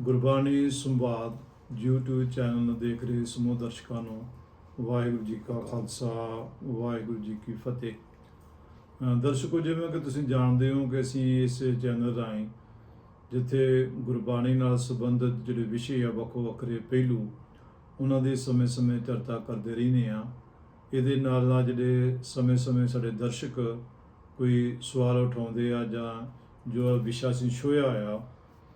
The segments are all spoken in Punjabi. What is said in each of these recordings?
ਗੁਰਬਾਣੀ ਸੰਵਾਦ YouTube ਚੈਨਲ ਨੂੰ ਦੇਖ ਰਹੇ ਸਮੂਹ ਦਰਸ਼ਕਾਂ ਨੂੰ ਵਾਹਿਗੁਰੂ ਜੀ ਕਾ ਖਾਲਸਾ, ਵਾਹਿਗੁਰੂ ਜੀ ਕੀ ਫਤਿਹ। ਦਰਸ਼ਕੋ, ਜਿਵੇਂ ਕਿ ਤੁਸੀਂ ਜਾਣਦੇ ਹੋ ਕਿ ਅਸੀਂ ਇਸ ਚੈਨਲ ਰਾਹੀਂ ਜਿੱਥੇ ਗੁਰਬਾਣੀ ਨਾਲ ਸੰਬੰਧਿਤ ਜਿਹੜੇ ਵਿਸ਼ੇ ਆ ਵੱਖੋ ਵੱਖਰੇ ਪਹਿਲੂ, ਉਹਨਾਂ ਦੀ ਸਮੇਂ-ਸਮੇਂ ਚਰਚਾ ਕਰਦੇ ਰਹਿੰਦੇ ਆ ਇਹਦੇ ਨਾਲ ਨਾਲ ਜਿਹੜੇ ਸਮੇਂ-ਸਮੇਂ ਸਾਡੇ ਦਰਸ਼ਕ ਕੋਈ ਸਵਾਲ ਉਠਾਉਂਦੇ ਆ ਜਾਂ ਜੋ ਵਿਸ਼ਾ ਸੀ ਛੋਇਆ ਆ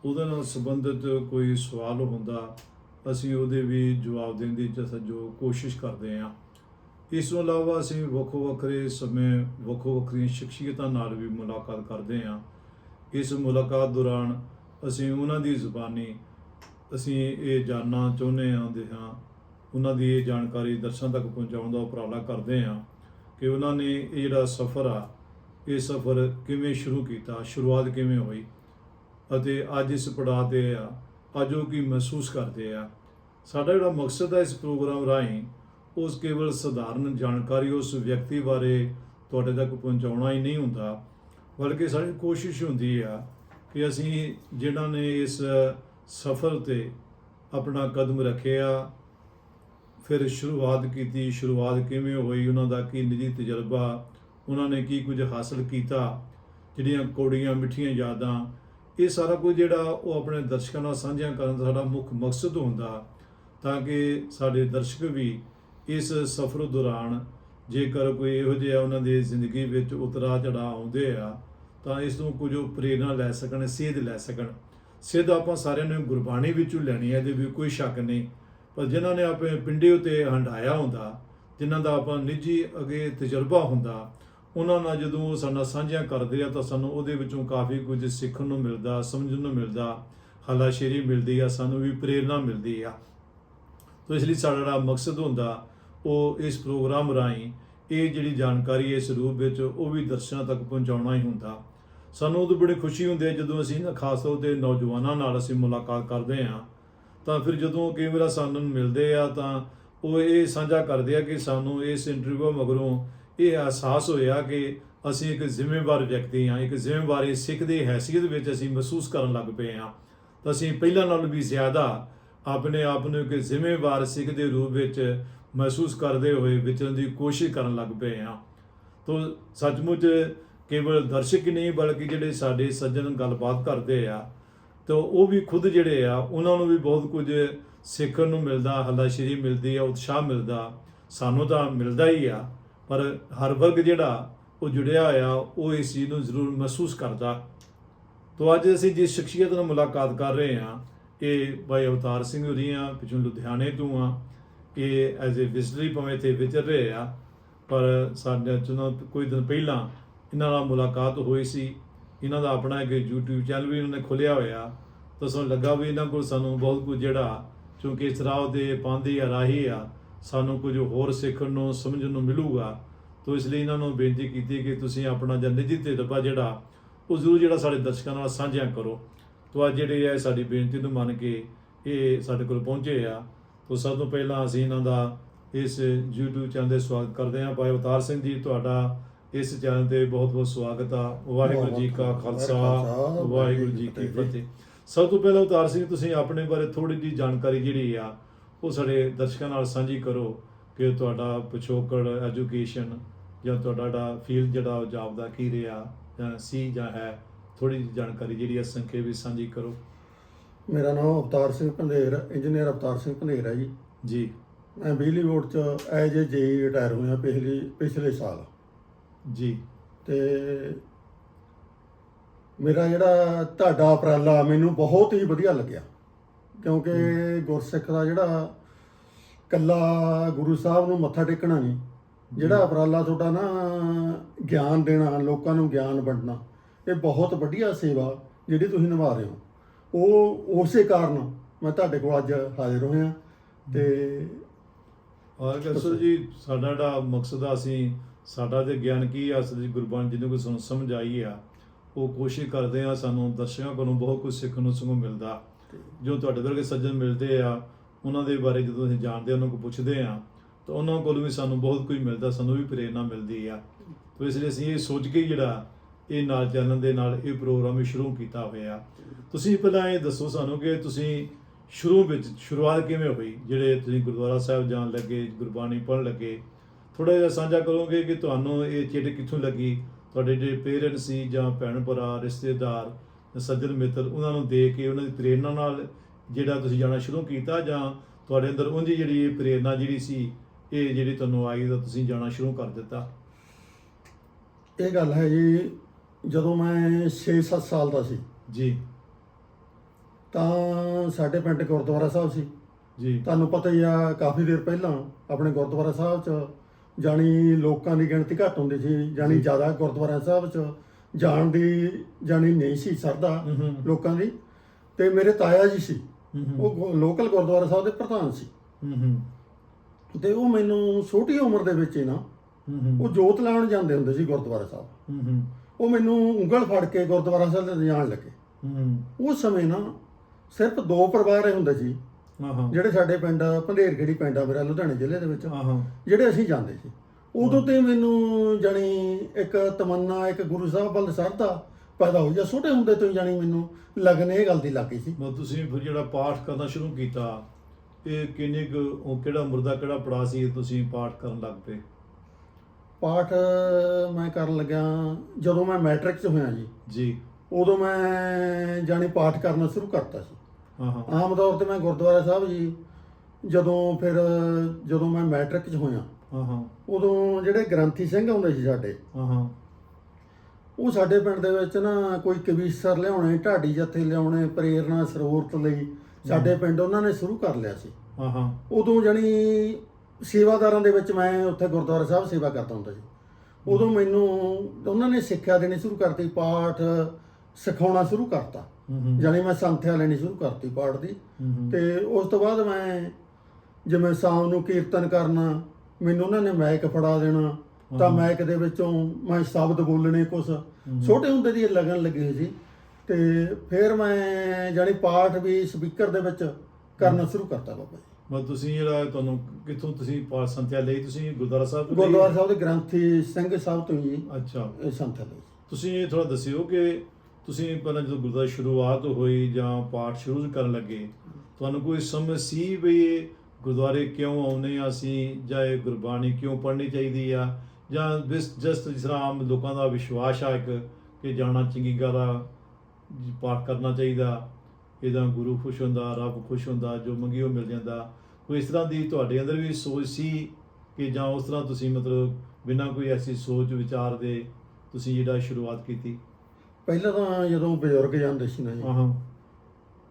ਉਹਦੇ ਨਾਲ ਸੰਬੰਧਿਤ ਕੋਈ ਸਵਾਲ ਹੁੰਦਾ, ਅਸੀਂ ਉਹਦੇ ਵੀ ਜਵਾਬ ਦੇਣ ਦੀ ਜਸ ਜੋ ਕੋਸ਼ਿਸ਼ ਕਰਦੇ ਹਾਂ। ਇਸ ਤੋਂ ਇਲਾਵਾ ਅਸੀਂ ਵੱਖੋ ਵੱਖਰੇ ਸਮੇਂ, ਵੱਖੋ ਵੱਖਰੀਆਂ ਸ਼ਖਸੀਅਤਾਂ ਨਾਲ ਵੀ ਮੁਲਾਕਾਤ ਕਰਦੇ ਹਾਂ। ਇਸ ਮੁਲਾਕਾਤ ਦੌਰਾਨ ਅਸੀਂ ਉਹਨਾਂ ਦੀ ਜ਼ੁਬਾਨੀ, ਅਸੀਂ ਇਹ ਜਾਣਨਾ ਚਾਹੁੰਦੇ ਹਾਂ ਹਾਂ, ਉਹਨਾਂ ਦੀ ਇਹ ਜਾਣਕਾਰੀ ਦਰਸ਼ਕਾਂ ਤੱਕ ਪਹੁੰਚਾਉਣ ਦਾ ਉਪਰਾਲਾ ਕਰਦੇ ਹਾਂ ਕਿ ਉਹਨਾਂ ਨੇ ਇਹ ਜਿਹੜਾ ਸਫ਼ਰ ਆ, ਇਹ ਸਫ਼ਰ ਕਿਵੇਂ ਸ਼ੁਰੂ ਕੀਤਾ, ਸ਼ੁਰੂਆਤ ਕਿਵੇਂ ਹੋਈ? ਅਤੇ ਅੱਜ ਇਸ ਪੜਾਅ ਤੇ ਆ, ਅੱਜ ਉਹ ਕੀ ਮਹਿਸੂਸ ਕਰਦੇ ਆ। ਸਾਡਾ ਜਿਹੜਾ ਮਕਸਦ ਹੈ ਇਸ ਪ੍ਰੋਗਰਾਮ ਰਾਹੀਂ, ਉਸ ਕੇਵਲ ਸਧਾਰਨ ਜਾਣਕਾਰੀ ਉਸ ਵਿਅਕਤੀ ਬਾਰੇ ਤੁਹਾਡੇ ਤੱਕ ਪਹੁੰਚਾਉਣਾ ਹੀ ਨਹੀਂ ਹੁੰਦਾ, ਬਲਕਿ ਸਾਡੀ ਕੋਸ਼ਿਸ਼ ਹੁੰਦੀ ਆ ਕਿ ਅਸੀਂ ਜਿਨ੍ਹਾਂ ਨੇ ਇਸ ਸਫ਼ਰ ਤੇ ਆਪਣਾ ਕਦਮ ਰੱਖਿਆ, ਫਿਰ ਸ਼ੁਰੂਆਤ ਕੀਤੀ, ਸ਼ੁਰੂਆਤ ਕਿਵੇਂ ਹੋਈ, ਉਹਨਾਂ ਦਾ ਕੀ ਨਿੱਜੀ ਤਜਰਬਾ, ਉਹਨਾਂ ਨੇ ਕੀ ਕੁਝ ਹਾਸਲ ਕੀਤਾ, ਜਿਹੜੀਆਂ ਕੋੜੀਆਂ ਮਿੱਠੀਆਂ ਯਾਦਾਂ ਇਹ ਸਾਰਾ ਕੁਝ ਜਿਹੜਾ ਉਹ ਆਪਣੇ ਦਰਸ਼ਕਾਂ ਨਾਲ ਸਾਂਝਾ ਕਰਨ ਦਾ ਸਾਡਾ ਮੁੱਖ ਮਕਸਦ ਹੁੰਦਾ ਤਾਂ ਕਿ ਸਾਡੇ ਦਰਸ਼ਕ ਵੀ ਇਸ ਸਫ਼ਰ ਦੌਰਾਨ ਜੇਕਰ ਕੋਈ ਇਹੋ ਜਿਹਾ ਉਹਨਾਂ ਦੀ ਜ਼ਿੰਦਗੀ ਵਿੱਚ ਉਤਰਾ ਚੜਾ ਆਉਂਦੇ ਆ, ਤਾਂ ਇਸ ਤੋਂ ਕੁਝ ਉਹ ਪ੍ਰੇਰਣਾ ਲੈ ਸਕਣ, ਸੇਧ ਲੈ ਸਕਣ। ਸਿੱਧ ਆਪਾਂ ਸਾਰਿਆਂ ਨੇ ਗੁਰਬਾਣੀ ਵਿੱਚੋਂ ਲੈਣੀ ਹੈ ਇਹਦੇ ਵੀ ਕੋਈ ਸ਼ੱਕ ਨਹੀਂ। ਪਰ ਜਿਨ੍ਹਾਂ ਨੇ ਆਪਣੇ ਪਿੰਡੇ ਉਤੇ ਹੰਡਾਇਆ ਹੁੰਦਾ, ਜਿਨ੍ਹਾਂ ਦਾ ਆਪਾਂ ਨਿੱਜੀ ਅਗੇ ਤਜਰਬਾ ਹੁੰਦਾ ਉਹਨਾਂ ਨਾਲ ਜਦੋਂ ਉਹ ਸਾਡਾ ਸਾਂਝਾ ਕਰਦੇ ਆ ਤਾਂ ਸਾਨੂੰ ਉਹਦੇ ਵਿੱਚੋਂ ਕਾਫੀ ਕੁਝ ਸਿੱਖਣ ਨੂੰ ਮਿਲਦਾ, ਸਮਝਣ ਨੂੰ ਮਿਲਦਾ, ਹਲਾਸ਼ੇਰੀ ਮਿਲਦੀ ਆ, ਸਾਨੂੰ ਵੀ ਪ੍ਰੇਰਣਾ ਮਿਲਦੀ ਆ। ਤੋ ਇਸ ਲਈ ਸਾਡਾ ਜਿਹੜਾ ਮਕਸਦ ਹੁੰਦਾ, ਉਹ ਇਸ ਪ੍ਰੋਗਰਾਮ ਰਾਹੀਂ ਇਹ ਜਿਹੜੀ ਜਾਣਕਾਰੀ ਹੈ ਇਸ ਰੂਪ ਵਿੱਚ ਉਹ ਵੀ ਦਰਸ਼ਕਾਂ ਤੱਕ ਪਹੁੰਚਾਉਣਾ ਹੀ ਹੁੰਦਾ। ਸਾਨੂੰ ਉਦੋਂ ਬੜੀ ਖੁਸ਼ੀ ਹੁੰਦੀ ਹੈ ਜਦੋਂ ਅਸੀਂ ਨਾ ਖਾਸ ਤੌਰ ਤੇ ਨੌਜਵਾਨਾਂ ਨਾਲ ਅਸੀਂ ਮੁਲਾਕਾਤ ਕਰਦੇ ਹਾਂ। ਤਾਂ ਫਿਰ ਜਦੋਂ ਕਈ ਵਾਰ ਸਾਨੂੰ ਮਿਲਦੇ ਆ ਤਾਂ ਉਹ ਇਹ ਸਾਂਝਾ ਕਰਦੇ ਆ ਕਿ ਸਾਨੂੰ ਇਸ ਇੰਟਰਵਿਊ ਮਗਰੋਂ ਇਹ ਅਹਿਸਾਸ ਹੋਇਆ ਕਿ ਅਸੀਂ ਇੱਕ ਜ਼ਿੰਮੇਵਾਰ ਵਿਅਕਤੀ ਹਾਂ, ਇੱਕ ਜ਼ਿੰਮੇਵਾਰੀ ਸਿੱਖ ਦੀ ਹੈਸੀਅਤ ਵਿੱਚ ਅਸੀਂ ਮਹਿਸੂਸ ਕਰਨ ਲੱਗ ਪਏ ਹਾਂ। ਤਾਂ ਅਸੀਂ ਪਹਿਲਾਂ ਨਾਲੋਂ ਵੀ ਜ਼ਿਆਦਾ ਆਪਣੇ ਆਪ ਨੂੰ ਇੱਕ ਜ਼ਿੰਮੇਵਾਰ ਸਿੱਖ ਦੇ ਰੂਪ ਵਿੱਚ ਮਹਿਸੂਸ ਕਰਦੇ ਹੋਏ ਵਿਚਰਨ ਦੀ ਕੋਸ਼ਿਸ਼ ਕਰਨ ਲੱਗ ਪਏ ਹਾਂ। ਤੋ ਸੱਚਮੁੱਚ ਕੇਵਲ ਦਰਸ਼ਕ ਹੀ ਨਹੀਂ, ਬਲਕਿ ਜਿਹੜੇ ਸਾਡੇ ਸੱਜਣ ਗੱਲਬਾਤ ਕਰਦੇ ਆ, ਤਾਂ ਉਹ ਵੀ ਖੁਦ ਜਿਹੜੇ ਆ, ਉਹਨਾਂ ਨੂੰ ਵੀ ਬਹੁਤ ਕੁਝ ਸਿੱਖਣ ਨੂੰ ਮਿਲਦਾ, ਹੱਲਾਸ਼ੇਰੀ ਮਿਲਦੀ ਆ, ਉਤਸ਼ਾਹ ਮਿਲਦਾ, ਸਾਨੂੰ ਤਾਂ ਮਿਲਦਾ ਹੀ ਆ। ਪਰ ਹਰ ਵਰਗ ਜਿਹੜਾ ਉਹ ਜੁੜਿਆ ਹੋਇਆ, ਉਹ ਇਸ ਚੀਜ਼ ਨੂੰ ਜ਼ਰੂਰ ਮਹਿਸੂਸ ਕਰਦਾ। ਤੋ ਅੱਜ ਅਸੀਂ ਜਿਸ ਸ਼ਖਸੀਅਤ ਨਾਲ ਮੁਲਾਕਾਤ ਕਰ ਰਹੇ ਹਾਂ, ਇਹ ਭਾਈ ਅਵਤਾਰ ਸਿੰਘ ਹੋਰੀ ਆ, ਪਿਛੋਂ ਲੁਧਿਆਣੇ ਤੋਂ ਆ, ਇਹ ਐਜ਼ ਅ ਵਿਜ਼ਟਰੀ ਭਾਵੇਂ 'ਤੇ ਵਿਚਰ ਰਹੇ ਆ, ਪਰ ਸਾਡੇ ਜਦੋਂ ਕੋਈ ਦਿਨ ਪਹਿਲਾਂ ਇਹਨਾਂ ਨਾਲ ਮੁਲਾਕਾਤ ਹੋਈ ਸੀ, ਇਹਨਾਂ ਦਾ ਆਪਣਾ ਇੱਕ YouTube ਚੈਨਲ ਵੀ ਇਹਨਾਂ ਨੇ ਖੋਲਿਆ ਹੋਇਆ, ਤਾਂ ਸਾਨੂੰ ਲੱਗਾ ਵੀ ਇਹਨਾਂ ਕੋਲ ਸਾਨੂੰ ਬਹੁਤ ਕੁਝ ਜਿਹੜਾ, ਕਿਉਂਕਿ ਇਸ ਰਾਹ ਦੇ ਪਾਉਂਦੀ ਆ ਰਾਹੀ ਆ ਸਾਨੂੰ ਕੁਝ ਹੋਰ ਸਿੱਖਣ ਨੂੰ ਸਮਝਣ ਨੂੰ ਮਿਲੂਗਾ। ਤੋ ਇਸ ਲਈ ਇਹਨਾਂ ਨੂੰ ਬੇਨਤੀ ਕੀਤੀ ਕਿ ਤੁਸੀਂ ਆਪਣਾ ਜਾਂ ਨਿੱਜੀ ਤਜਰਬਾ ਜਿਹੜਾ ਉਹ ਜ਼ਰੂਰ ਜਿਹੜਾ ਸਾਡੇ ਦਰਸ਼ਕਾਂ ਨਾਲ ਸਾਂਝਾ ਕਰੋ। ਤੋ ਅੱਜ ਜਿਹੜੇ ਹੈ ਸਾਡੀ ਬੇਨਤੀ ਨੂੰ ਮੰਨ ਕੇ ਇਹ ਸਾਡੇ ਕੋਲ ਪਹੁੰਚੇ ਆ। ਤੋ ਸਭ ਤੋਂ ਪਹਿਲਾਂ ਅਸੀਂ ਇਹਨਾਂ ਦਾ ਇਸ YouTube ਚੈਨਲ ਦੇ ਸਵਾਗਤ ਕਰਦੇ ਹਾਂ। ਭਾਈ ਅਵਤਾਰ ਸਿੰਘ ਜੀ ਤੁਹਾਡਾ ਇਸ ਚੈਨਲ ਤੇ ਬਹੁਤ ਬਹੁਤ ਸਵਾਗਤ ਆ। ਵਾਹਿਗੁਰੂ ਜੀ ਕਾ ਖਾਲਸਾ ਵਾਹਿਗੁਰੂ ਜੀ ਕੀ ਫਤਿਹ। ਸਭ ਤੋਂ ਪਹਿਲਾਂ ਅਵਤਾਰ ਸਿੰਘ ਤੁਸੀਂ ਆਪਣੇ ਬਾਰੇ ਥੋੜੀ ਜਿਹੀ ਜਾਣਕਾਰੀ ਜਿਹੜੀ ਆ ਉਹ ਸਾਡੇ ਦਰਸ਼ਕਾਂ ਨਾਲ ਸਾਂਝੀ ਕਰੋ ਕਿ ਤੁਹਾਡਾ ਪਿਛੋਕੜ ਐਜੂਕੇਸ਼ਨ ਜਾਂ ਤੁਹਾਡਾ ਜਿਹੜਾ ਫੀਲਡ ਜਿਹੜਾ ਉਹ ਜੌਬ ਦਾ ਕੀ ਰਿਹਾ ਜਾਂ ਸੀ ਜਾਂ ਹੈ ਥੋੜੀ ਜਿਹੀ ਜਾਣਕਾਰੀ ਜਿਹੜੀ ਹੈ ਸੰਖੇਪ ਵਿੱਚ ਸਾਂਝੀ ਕਰੋ। ਮੇਰਾ ਨਾਮ ਅਵਤਾਰ ਸਿੰਘ ਪੰਧੇਰ ਇੰਜੀਨੀਅਰ ਅਵਤਾਰ ਸਿੰਘ ਪੰਧੇਰ ਹੈ ਜੀ। ਜੀ। ਮੈਂ ਬਿਜਲੀ ਬੋਰਡ ਚ ਐਜ ਏ ਜੇਈ ਰਿਟਾਇਰ ਹੋਇਆ ਪਿਛਲੇ ਪਿਛਲੇ ਸਾਲ। ਜੀ। ਤੇ ਮੇਰਾ ਜਿਹੜਾ ਤੁਹਾਡਾ ਉਪਰਾਲਾ ਮੈਨੂੰ ਬਹੁਤ ਹੀ ਵਧੀਆ ਲੱਗਿਆ। ਕਿਉਂਕਿ ਗੁਰਸਿੱਖ ਦਾ ਜਿਹੜਾ ਕੱਲਾ ਗੁਰੂ ਸਾਹਿਬ ਨੂੰ ਮੱਥਾ ਟੇਕਣਾ ਨਹੀਂ ਜਿਹੜਾ ਉਪਰਾਲਾ ਤੁਹਾਡਾ ਨਾ ਗਿਆਨ ਦੇਣਾ ਲੋਕਾਂ ਨੂੰ ਗਿਆਨ ਵੰਡਣਾ ਇਹ ਬਹੁਤ ਵਧੀਆ ਸੇਵਾ ਜਿਹੜੀ ਤੁਸੀਂ ਨਿਭਾ ਰਹੇ ਹੋ। ਉਹ ਉਸੇ ਕਾਰਨ ਮੈਂ ਤੁਹਾਡੇ ਕੋਲ ਅੱਜ ਹਾਜ਼ਰ ਹੋਇਆ ਤੇ ਔਰ ਕਸੋ ਜੀ ਸਾਡਾ ਜਿਹੜਾ ਮਕਸਦ ਆ ਅਸੀਂ ਸਾਡਾ ਤੇ ਗਿਆਨ ਕੀ ਆ ਅਸਲ ਵਿੱਚ ਗੁਰਬਾਣੀ ਜਿਹਨੂੰ ਕੋਈ ਸਮਝ ਆਈ ਆ ਉਹ ਕੋਸ਼ਿਸ਼ ਕਰਦੇ ਆ ਸਾਨੂੰ ਦਰਸ਼ਕਾਂ ਕੋਲੋਂ ਬਹੁਤ ਕੁਝ ਸਿੱਖਣ ਨੂੰ ਸਗੋਂ ਮਿਲਦਾ। ਜੋ ਤੁਹਾਡੇ ਵਰਗੇ ਸੱਜਣ ਮਿਲਦੇ ਆ, ਉਹਨਾਂ ਦੇ ਬਾਰੇ ਜਦੋਂ ਅਸੀਂ ਜਾਣਦੇ ਆ, ਉਹਨਾਂ ਕੋਲ ਪੁੱਛਦੇ ਆ, ਤਾਂ ਉਹਨਾਂ ਕੋਲ ਵੀ ਸਾਨੂੰ ਬਹੁਤ ਕੁਝ ਮਿਲਦਾ, ਸਾਨੂੰ ਵੀ ਪ੍ਰੇਰਣਾ ਮਿਲਦੀ ਆ। ਤੋ ਇਸ ਲਈ ਅਸੀਂ ਇਹ ਸੋਚ ਕੇ ਹੀ ਜਿਹੜਾ ਇਹ ਨਾਲ ਚੱਲਣ ਦੇ ਨਾਲ ਇਹ ਪ੍ਰੋਗਰਾਮ ਵੀ ਸ਼ੁਰੂ ਕੀਤਾ ਹੋਇਆ ਤੁਸੀਂ ਪਹਿਲਾਂ ਇਹ ਦੱਸੋ ਸਾਨੂੰ ਕਿ ਤੁਸੀਂ ਸ਼ੁਰੂ ਵਿੱਚ ਸ਼ੁਰੂਆਤ ਕਿਵੇਂ ਹੋਈ? ਜਿਹੜੇ ਤੁਸੀਂ ਗੁਰਦੁਆਰਾ ਸਾਹਿਬ ਜਾਣ ਲੱਗੇ, ਗੁਰਬਾਣੀ ਪੜ੍ਹਨ ਲੱਗੇ ਥੋੜਾ ਜਿਹਾ ਸਾਂਝਾ ਕਰੋਗੇ ਕਿ ਤੁਹਾਨੂੰ ਇਹ ਚਿੱਟ ਕਿੱਥੋਂ ਲੱਗੀ? ਤੁਹਾਡੇ ਜਿਹੜੇ ਪੇਰੈਂਟਸ ਸੀ ਜਾਂ ਭੈਣ ਭਰਾ ਰਿਸ਼ਤੇਦਾਰ ਸੱਜਣ ਮਿੱਤਰ ਉਹਨਾਂ ਨੂੰ ਦੇਖ ਕੇ ਉਹਨਾਂ ਦੀ ਪ੍ਰੇਰਣਾ ਨਾਲ ਜਿਹੜਾ ਤੁਸੀਂ ਜਾਣਾ ਸ਼ੁਰੂ ਕੀਤਾ ਜਾਂ ਤੁਹਾਡੇ ਅੰਦਰ ਉਂਝ ਜਿਹੜੀ ਇਹ ਪ੍ਰੇਰਣਾ ਜਿਹੜੀ ਸੀ ਇਹ ਜਿਹੜੀ ਤੁਹਾਨੂੰ ਆਈ ਤਾਂ ਤੁਸੀਂ ਜਾਣਾ ਸ਼ੁਰੂ ਕਰ ਦਿੱਤਾ? ਇਹ ਗੱਲ ਹੈ ਜੀ ਜਦੋਂ ਮੈਂ 6-7 ਸਾਲ ਦਾ ਸੀ। ਜੀ। ਤਾਂ ਸਾਡੇ ਪਿੰਡ ਗੁਰਦੁਆਰਾ ਸਾਹਿਬ ਸੀ। ਜੀ। ਤੁਹਾਨੂੰ ਪਤਾ ਹੀ ਆ ਕਾਫੀ ਦੇਰ ਪਹਿਲਾਂ ਆਪਣੇ ਗੁਰਦੁਆਰਾ ਸਾਹਿਬ 'ਚ ਜਾਣੀ ਲੋਕਾਂ ਦੀ ਗਿਣਤੀ ਘੱਟ ਹੁੰਦੀ ਸੀ ਜਾਣੀ। ਜ਼ਿਆਦਾ ਗੁਰਦੁਆਰਾ ਸਾਹਿਬ 'ਚ ਜਾਣ ਦੀ ਜਾਣੀ ਨਹੀਂ ਸੀ ਸਰਦਾ ਲੋਕਾਂ ਦੀ। ਤੇ ਮੇਰੇ ਤਾਇਆ ਜੀ ਸੀ। ਉਹ ਲੋਕਲ ਗੁਰਦੁਆਰਾ ਸਾਹਿਬ ਦੇ ਪ੍ਰਧਾਨ ਸੀ। ਤੇ ਉਹ ਮੈਨੂੰ ਛੋਟੀ ਉਮਰ ਦੇ ਵਿੱਚ ਹੀ ਨਾ ਉਹ ਜੋਤ ਲਾਉਣ ਜਾਂਦੇ ਹੁੰਦੇ ਸੀ ਗੁਰਦੁਆਰਾ ਸਾਹਿਬ। ਉਹ ਮੈਨੂੰ ਉਂਗਲ ਫੜ ਕੇ ਗੁਰਦੁਆਰਾ ਸਾਹਿਬ ਤੇ ਜਾਣ ਲੱਗੇ। ਉਸ ਸਮੇਂ ਨਾ ਸਿਰਫ ਦੋ ਪਰਿਵਾਰ ਹੀ ਹੁੰਦੇ ਸੀ। ਜਿਹੜੇ ਸਾਡੇ ਪਿੰਡ ਪੰਧੇਰਖੇੜੀ ਪਿੰਡ ਆ ਮੇਰਾ ਲੁਧਿਆਣੇ ਜ਼ਿਲ੍ਹੇ ਦੇ ਵਿੱਚ। ਜਿਹੜੇ ਅਸੀਂ ਜਾਂਦੇ ਸੀ। ਉਦੋਂ ਤੇ ਮੈਨੂੰ ਜਾਣੀ ਇੱਕ ਤਮੰਨਾ ਇੱਕ ਗੁਰੂ ਸਾਹਿਬ ਵੱਲ ਸਰਦਾ ਪੈਦਾ ਹੋਈ ਜਾਂ ਛੋਟੇ ਹੁੰਦੇ ਤੋਂ ਜਾਣੀ ਮੈਨੂੰ ਲਗਨ ਇਹ ਗੱਲ ਦੀ ਲੱਗੀ ਸੀ। ਮਤਲਬ ਤੁਸੀਂ ਫਿਰ ਜਿਹੜਾ ਪਾਠ ਕਰਨਾ ਸ਼ੁਰੂ ਕੀਤਾ ਇਹ ਕਿੰਨੇ ਕੁ ਉਹ ਕਿਹੜਾ ਮੁਰਦਾ ਕਿਹੜਾ ਪੜਾ ਸੀ ਤੁਸੀਂ ਪਾਠ ਕਰਨ ਲੱਗ ਪਏ? ਪਾਠ ਮੈਂ ਕਰਨ ਲੱਗਿਆ ਜਦੋਂ ਮੈਂ ਮੈਟ੍ਰਿਕ 'ਚ ਹੋਇਆ ਜੀ। ਜੀ। ਉਦੋਂ ਮੈਂ ਜਾਣੀ ਪਾਠ ਕਰਨਾ ਸ਼ੁਰੂ ਕਰਤਾ ਸੀ। ਹਾਂ ਹਾਂ। ਆਮ ਤੌਰ ਤੇ ਮੈਂ ਗੁਰਦੁਆਰਾ ਸਾਹਿਬ ਜੀ ਜਦੋਂ ਫਿਰ ਜਦੋਂ ਮੈਂ ਮੈਟ੍ਰਿਕ 'ਚ ਹੋਇਆ ਹਾਂ। ਹਾਂ ਉਦੋਂ ਜਿਹੜੇ ਗ੍ਰੰਥੀ ਸਿੰਘ ਆਉਂਦੇ ਸੀ ਸਾਡੇ ਹਾਂ। ਹਾਂ ਉਹ ਸਾਡੇ ਪਿੰਡ ਦੇ ਵਿੱਚ ਨਾ ਕੋਈ ਕਵੀਸ਼ਰ ਲਿਆਉਣੇ ਢਾਡੀ ਜੱਥੇ ਲਿਆਉਣੇ ਪ੍ਰੇਰਣਾ ਸਰੋਵਰਤ ਲਈ ਸਾਡੇ ਪਿੰਡ ਉਹਨਾਂ ਨੇ ਸ਼ੁਰੂ ਕਰ ਲਿਆ ਸੀ। ਹਾਂ ਹਾਂ। ਉਦੋਂ ਜਾਣੀ ਸੇਵਾਦਾਰਾਂ ਦੇ ਵਿੱਚ ਮੈਂ ਉੱਥੇ ਗੁਰਦੁਆਰਾ ਸਾਹਿਬ ਸੇਵਾ ਕਰਦਾ ਹੁੰਦਾ ਸੀ। ਉਦੋਂ ਮੈਨੂੰ ਉਹਨਾਂ ਨੇ ਸਿੱਖਿਆ ਦੇਣੀ ਸ਼ੁਰੂ ਕਰਤੀ ਪਾਠ ਸਿਖਾਉਣਾ ਸ਼ੁਰੂ ਕਰਤਾ। ਜਾਣੀ ਮੈਂ ਸੰਥਿਆ ਲੈਣੀ ਸ਼ੁਰੂ ਕਰਤੀ ਪਾਠ ਦੀ। ਤੇ ਉਸ ਤੋਂ ਬਾਅਦ ਮੈਂ ਜਿਵੇਂ ਸ਼ਾਮ ਨੂੰ ਕੀਰਤਨ ਕਰਨਾ ਮੈਨੂੰ ਉਹਨਾਂ ਨੇ ਮਾਈਕ ਫੜਾ ਦੇਣਾ ਤਾਂ। ਮਾਈਕ ਦੇ ਵਿੱਚੋਂ ਮੈਂ ਸ਼ਬਦ ਬੋਲਣੇ ਕੁਛ। ਛੋਟੇ ਹੁੰਦੇ ਦੀ ਲੱਗਣ ਲੱਗੀ ਹੋਈ ਸੀ। ਤੇ ਫਿਰ ਮੈਂ ਜਾਣੀ ਪਾਠ ਵੀ ਸਪੀਕਰ ਦੇ ਵਿੱਚ ਕਰਨਾ ਸ਼ੁਰੂ ਕਰਤਾ ਬਾਬਾ ਜੀ। ਮਤਲਬ ਤੁਸੀਂ ਜਿਹੜਾ ਤੁਹਾਨੂੰ ਕਿੱਥੋਂ ਤੁਸੀਂ ਪਾਠ ਸੰਥਿਆ ਲਈ ਤੁਸੀਂ ਗੁਰਦੁਆਰਾ ਸਾਹਿਬ ਤੋਂ ਲਈ? ਗੁਰਦੁਆਰਾ ਸਾਹਿਬ ਦੇ ਗ੍ਰੰਥੀ ਸਿੰਘ ਸਾਹਿਬ ਤੋਂ ਹੀ ਅੱਛਾ। ਇਹ ਲਈ। ਤੁਸੀਂ ਇਹ ਥੋੜਾ ਦੱਸਿਓ ਕਿ ਤੁਸੀਂ ਪਹਿਲਾਂ ਜਦੋਂ ਗੁਰਦੁਆਰਾ ਸ਼ੁਰੂਆਤ ਹੋਈ ਜਾਂ ਪਾਠ ਸ਼ੁਰੂ ਕਰਨ ਲੱਗੇ ਤੁਹਾਨੂੰ ਕੋਈ ਸਮਝ ਸੀ ਵੀ ਇਹ ਗੁਰਦੁਆਰੇ ਕਿਉਂ ਆਉਨੇ ਆ ਅਸੀਂ ਜਾਂ ਇਹ ਗੁਰਬਾਣੀ ਕਿਉਂ ਪੜ੍ਹਨੀ ਚਾਹੀਦੀ ਆ? ਜਾਂ ਜਸਟ ਜਿਸ ਤਰ੍ਹਾਂ ਆਮ ਲੋਕਾਂ ਦਾ ਵਿਸ਼ਵਾਸ ਆ ਇੱਕ ਕਿ ਜਾਣਾ ਚੰਗੀ ਗੱਲ ਆ ਪਾਠ ਕਰਨਾ ਚਾਹੀਦਾ ਇਹਦਾ ਗੁਰੂ ਖੁਸ਼ ਹੁੰਦਾ ਰੱਬ ਖੁਸ਼ ਹੁੰਦਾ ਜੋ ਮੰਗੀ ਉਹ ਮਿਲ ਜਾਂਦਾ। ਕੋਈ ਇਸ ਤਰ੍ਹਾਂ ਦੀ ਤੁਹਾਡੇ ਅੰਦਰ ਵੀ ਸੋਚ ਸੀ ਕਿ ਜਾਂ ਉਸ ਤਰ੍ਹਾਂ ਤੁਸੀਂ ਮਤਲਬ ਬਿਨਾਂ ਕੋਈ ਐਸੀ ਸੋਚ ਵਿਚਾਰ ਦੇ ਤੁਸੀਂ ਜਿਹੜਾ ਸ਼ੁਰੂਆਤ ਕੀਤੀ? ਪਹਿਲਾਂ ਤਾਂ ਜਦੋਂ ਬਜ਼ੁਰਗ ਜਾਂਦੇ ਸੀ ਨਾ ਜੀ ਹਾਂ ਹਾਂ।